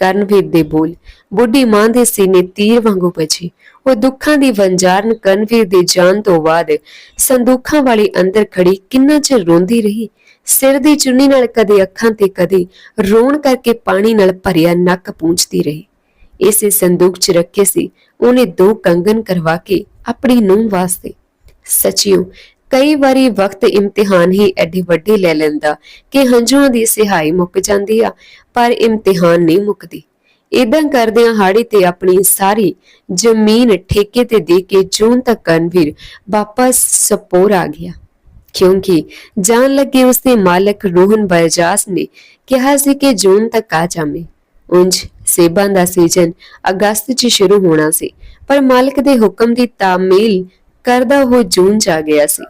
ਕਰਨਵੀਰ ਦੇ ਬੋਲ, ਬੁੱਢੀ ਮਾਂ ਦੇ ਸੀਨੇ ਤੀਰ ਵਾਂਗੂ ਵੱਜੀ ਉਹ ਦੁੱਖਾਂ ਦੀ ਵੰਜਾਰਨ ਕਰਨਵੀਰ ਦੇ ਜਾਣ ਤੋਂ ਬਾਅਦ ਸੰਦੂਖਾਂ ਵਾਲੀ ਅੰਦਰ ਖੜੀ ਕਿੰਨਾ ਚਿਰ ਰੋਂਦੀ ਰਹੀ। ਸਿਰ ਦੀ ਚੁੰਨੀ ਨਾਲ ਕਦੇ ਅੱਖਾਂ ਤੇ ਕਦੇ ਰੋਣ ਕਰਕੇ ਪਾਣੀ ਨਾਲ ਭਰਿਆ ਨੱਕ ਪੂੰਝਦੀ ਰਹੀ। ਇਸੇ ਸੰਦੂਕ 'ਚ ਰੱਖੇ ਸੀ, ਉਹਨੇ ਦੋ ਕੰਗਨ ਕਰਵਾ ਕੇ ਆਪਣੀ ਨੂੰਹ ਵਾਸਤੇ। ਸਚਿਓ ਕਈ ਵਾਰੀ ਵਕਤ ਇਮਤਿਹਾਨ ਹੀ ਐਡੀ ਵੱਡੀ ਲੈ ਲੈਂਦਾ ਕਿ ਹੰਝੂਆਂ ਦੀ ਸਿਹਾਈ ਮੁੱਕ ਜਾਂਦੀ ਆ, ਪਰ ਇਮਤਿਹਾਨ ਨਹੀਂ ਮੁੱਕਦੀ। ਇਦਾਂ ਕਰਦਿਆਂ ਹਾੜੀ ਤੇ ਆਪਣੀ ਸਾਰੀ ਜ਼ਮੀਨ ਠੇਕੇ ਤੇ ਦੇ ਕੇ ਜੂਨ ਤੱਕ ਕਨਵੀਰ ਵਾਪਸ ਸਪੋਰ ਆ ਗਿਆ। ਕਿਉਂਕਿ ਜਾਣ ਲੱਗੇ ਉਸਦੇ ਮਾਲਕ ਰੋਹਨ ਬਰਜਾਸ ਨੇ ਕਿਹਾ ਸੀ ਕਿ ਜੂਨ ਤੱਕ ਆ ਜਾਵੇਂ। ਉਂਝ ਸੇਬਾਂ ਦਾ ਸੀਜ਼ਨ ਅਗਸਤ 'ਚ ਸ਼ੁਰੂ ਹੋਣਾ ਸੀ, ਪਰ ਮਾਲਕ ਦੇ ਹੁਕਮ ਦੀ ਤਾਮੀਲ ਕਰਦਾ ਉਹ ਜੂਨ 'ਚ ਆ ਗਿਆ ਸੀ।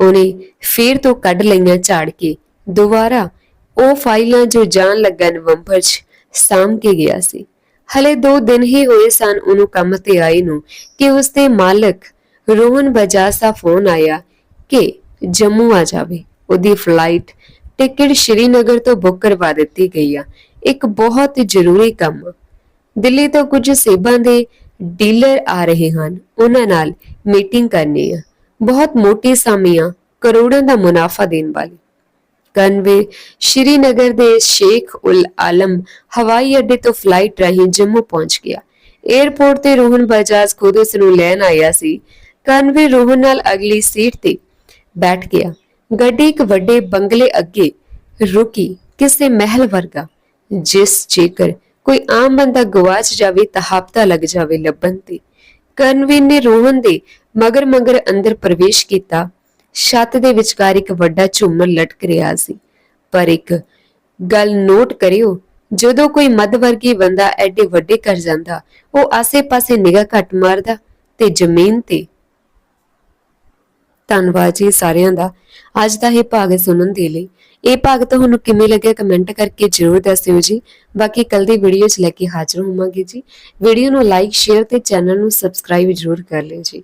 ਉਹਨੇ ਫੇਰ ਤੋਂ ਕੱਢ ਲਈਆਂ ਝਾੜ ਕੇ। ਦੁਬਾਰਾ ਉਹ ਫਾਈਲਾਂ ਜੋ ਜਾਣ ਲੱਗਾ ਨਵੰਬਰ 'ਚ ਸਾਂਭ ਕੇ ਗਿਆ ਸੀ। ਹਲੇ 2 ਦਿਨ ਹੀ ਹੋਏ ਸਨ ਉਹਨੂੰ ਕੰਮ ਤੇ ਆਏ ਨੂੰ ਕਿ ਉਸਦੇ ਮਾਲਕ ਰੋਹਨ ਬਜਾਜ ਦਾ ਫੋਨ ਆਇਆ ਕਿ ਜੰਮੂ ਆ ਜਾਵੇ। ਉਹਦੀ ਫਲਾਈਟ ਟਿਕਟ ਸ਼੍ਰੀਨਗਰ ਤੋਂ ਬੁੱਕ ਕਰਵਾ ਦਿੱਤੀ ਗਈ ਆ। ਇੱਕ ਬਹੁਤ ਜ਼ਰੂਰੀ ਕੰਮ ਦਿੱਲੀ ਤੋਂ ਕੁਝ ਸੇਬਾਂ ਦੇ ਡੀਲਰ ਆ ਰਹੇ ਹਨ। ਉਹਨਾਂ ਨਾਲ ਮੀਟਿੰਗ ਕਰਨੀ ਆ। ਬਹੁਤ ਮੋਟੀ ਸਾਮੀਆਂ ਕਰੋੜਾਂ ਦਾ ਮੁਨਾਫਾ ਦੇਣ ਵਾਲੀ। ਕਨਵੇ ਸ਼੍ਰੀਨਗਰ ਦੇ ਸ਼ੇਖ ਉਲ ਆਲਮ ਹਵਾਈ ਅੱਡੇ ਤੋਂ ਫਲਾਈਟ ਰਾਹੀਂ ਜੰਮੂ ਪਹੁੰਚ ਗਿਆ। 에ਅਰਪੋਰਟ ਤੇ ਰੋਹਨ ਬਜਾਜ ਖੁਦ ਉਸ ਨੂੰ ਲੈਣ ਆਇਆ ਸੀ। ਕਨਵੇ ਰੋਹਨ ਨਾਲ ਅਗਲੀ ਸੀਟ ਤੇ ਬੈਠ ਗਿਆ। ਗੱਡੀ ਇੱਕ ਵੱਡੇ ਬੰਗਲੇ ਅੱਗੇ ਰੁਕੀ ਕਿਸੇ ਮਹਿਲ ਵਰਗਾ, ਜਿਸ ਜੇਕਰ ਕੋਈ ਆਮ ਬੰਦਾ ਗਵਾਚ ਜਾਵੇ ਤਾਂ ਹਫ਼ਤਾ ਲੱਗ ਜਾਵੇ ਲੱਭਣ ਤੇ। ਕਰਨਵੀਰ ਨੇ ਰੋਹਨ ਦੇ, ਮਗਰ ਮਗਰ ਅੰਦਰ ਪ੍ਰਵੇਸ਼ ਕੀਤਾ। ਛੱਤ ਦੇ ਵਿਚਕਾਰ ਇੱਕ ਵੱਡਾ ਝੂਮਰ ਲਟਕ ਰਿਹਾ ਸੀ। ਪਰ ਇੱਕ ਗੱਲ ਨੋਟ ਕਰਿਓ, ਜਦੋਂ ਕੋਈ ਮੱਧ ਵਰਗੀ ਬੰਦਾ ਐਡੇ ਵੱਡੇ ਕਰ ਜਾਂਦਾ, ਉਹ ਆਸੇ-ਪਾਸੇ ਨਿਗਾਹ ਘੱਟ ਮਾਰਦਾ ਤੇ ਜ਼ਮੀਨ ਤੇ। ਧੰਨਵਾਦ ਜੀ ਸਾਰਿਆਂ ਦਾ। ਅੱਜ ਦਾ ਇਹ ਭਾਗ ਸੁਣਨ ਦੇ ਲਈ ਇਹ ਭਾਗ ਤੁਹਾਨੂੰ ਕਿਵੇਂ ਲੱਗਿਆ ਕਮੈਂਟ ਕਰਕੇ ਜਰੂਰ ਦੱਸਿਓ ਜੀ। ਬਾਕੀ ਕੱਲ ਦੀ ਵੀਡੀਓ 'ਚ ਲੈ ਕੇ ਹਾਜ਼ਰ ਹੋਵਾਂਗੇ ਜੀ। ਵੀਡੀਓ ਨੂੰ ਲਾਈਕ ਸ਼ੇਅਰ ਤੇ ਚੈਨਲ ਨੂੰ ਸਬਸਕ੍ਰਾਈਬ ਜਰੂਰ ਕਰ ਲਿਓ ਜੀ।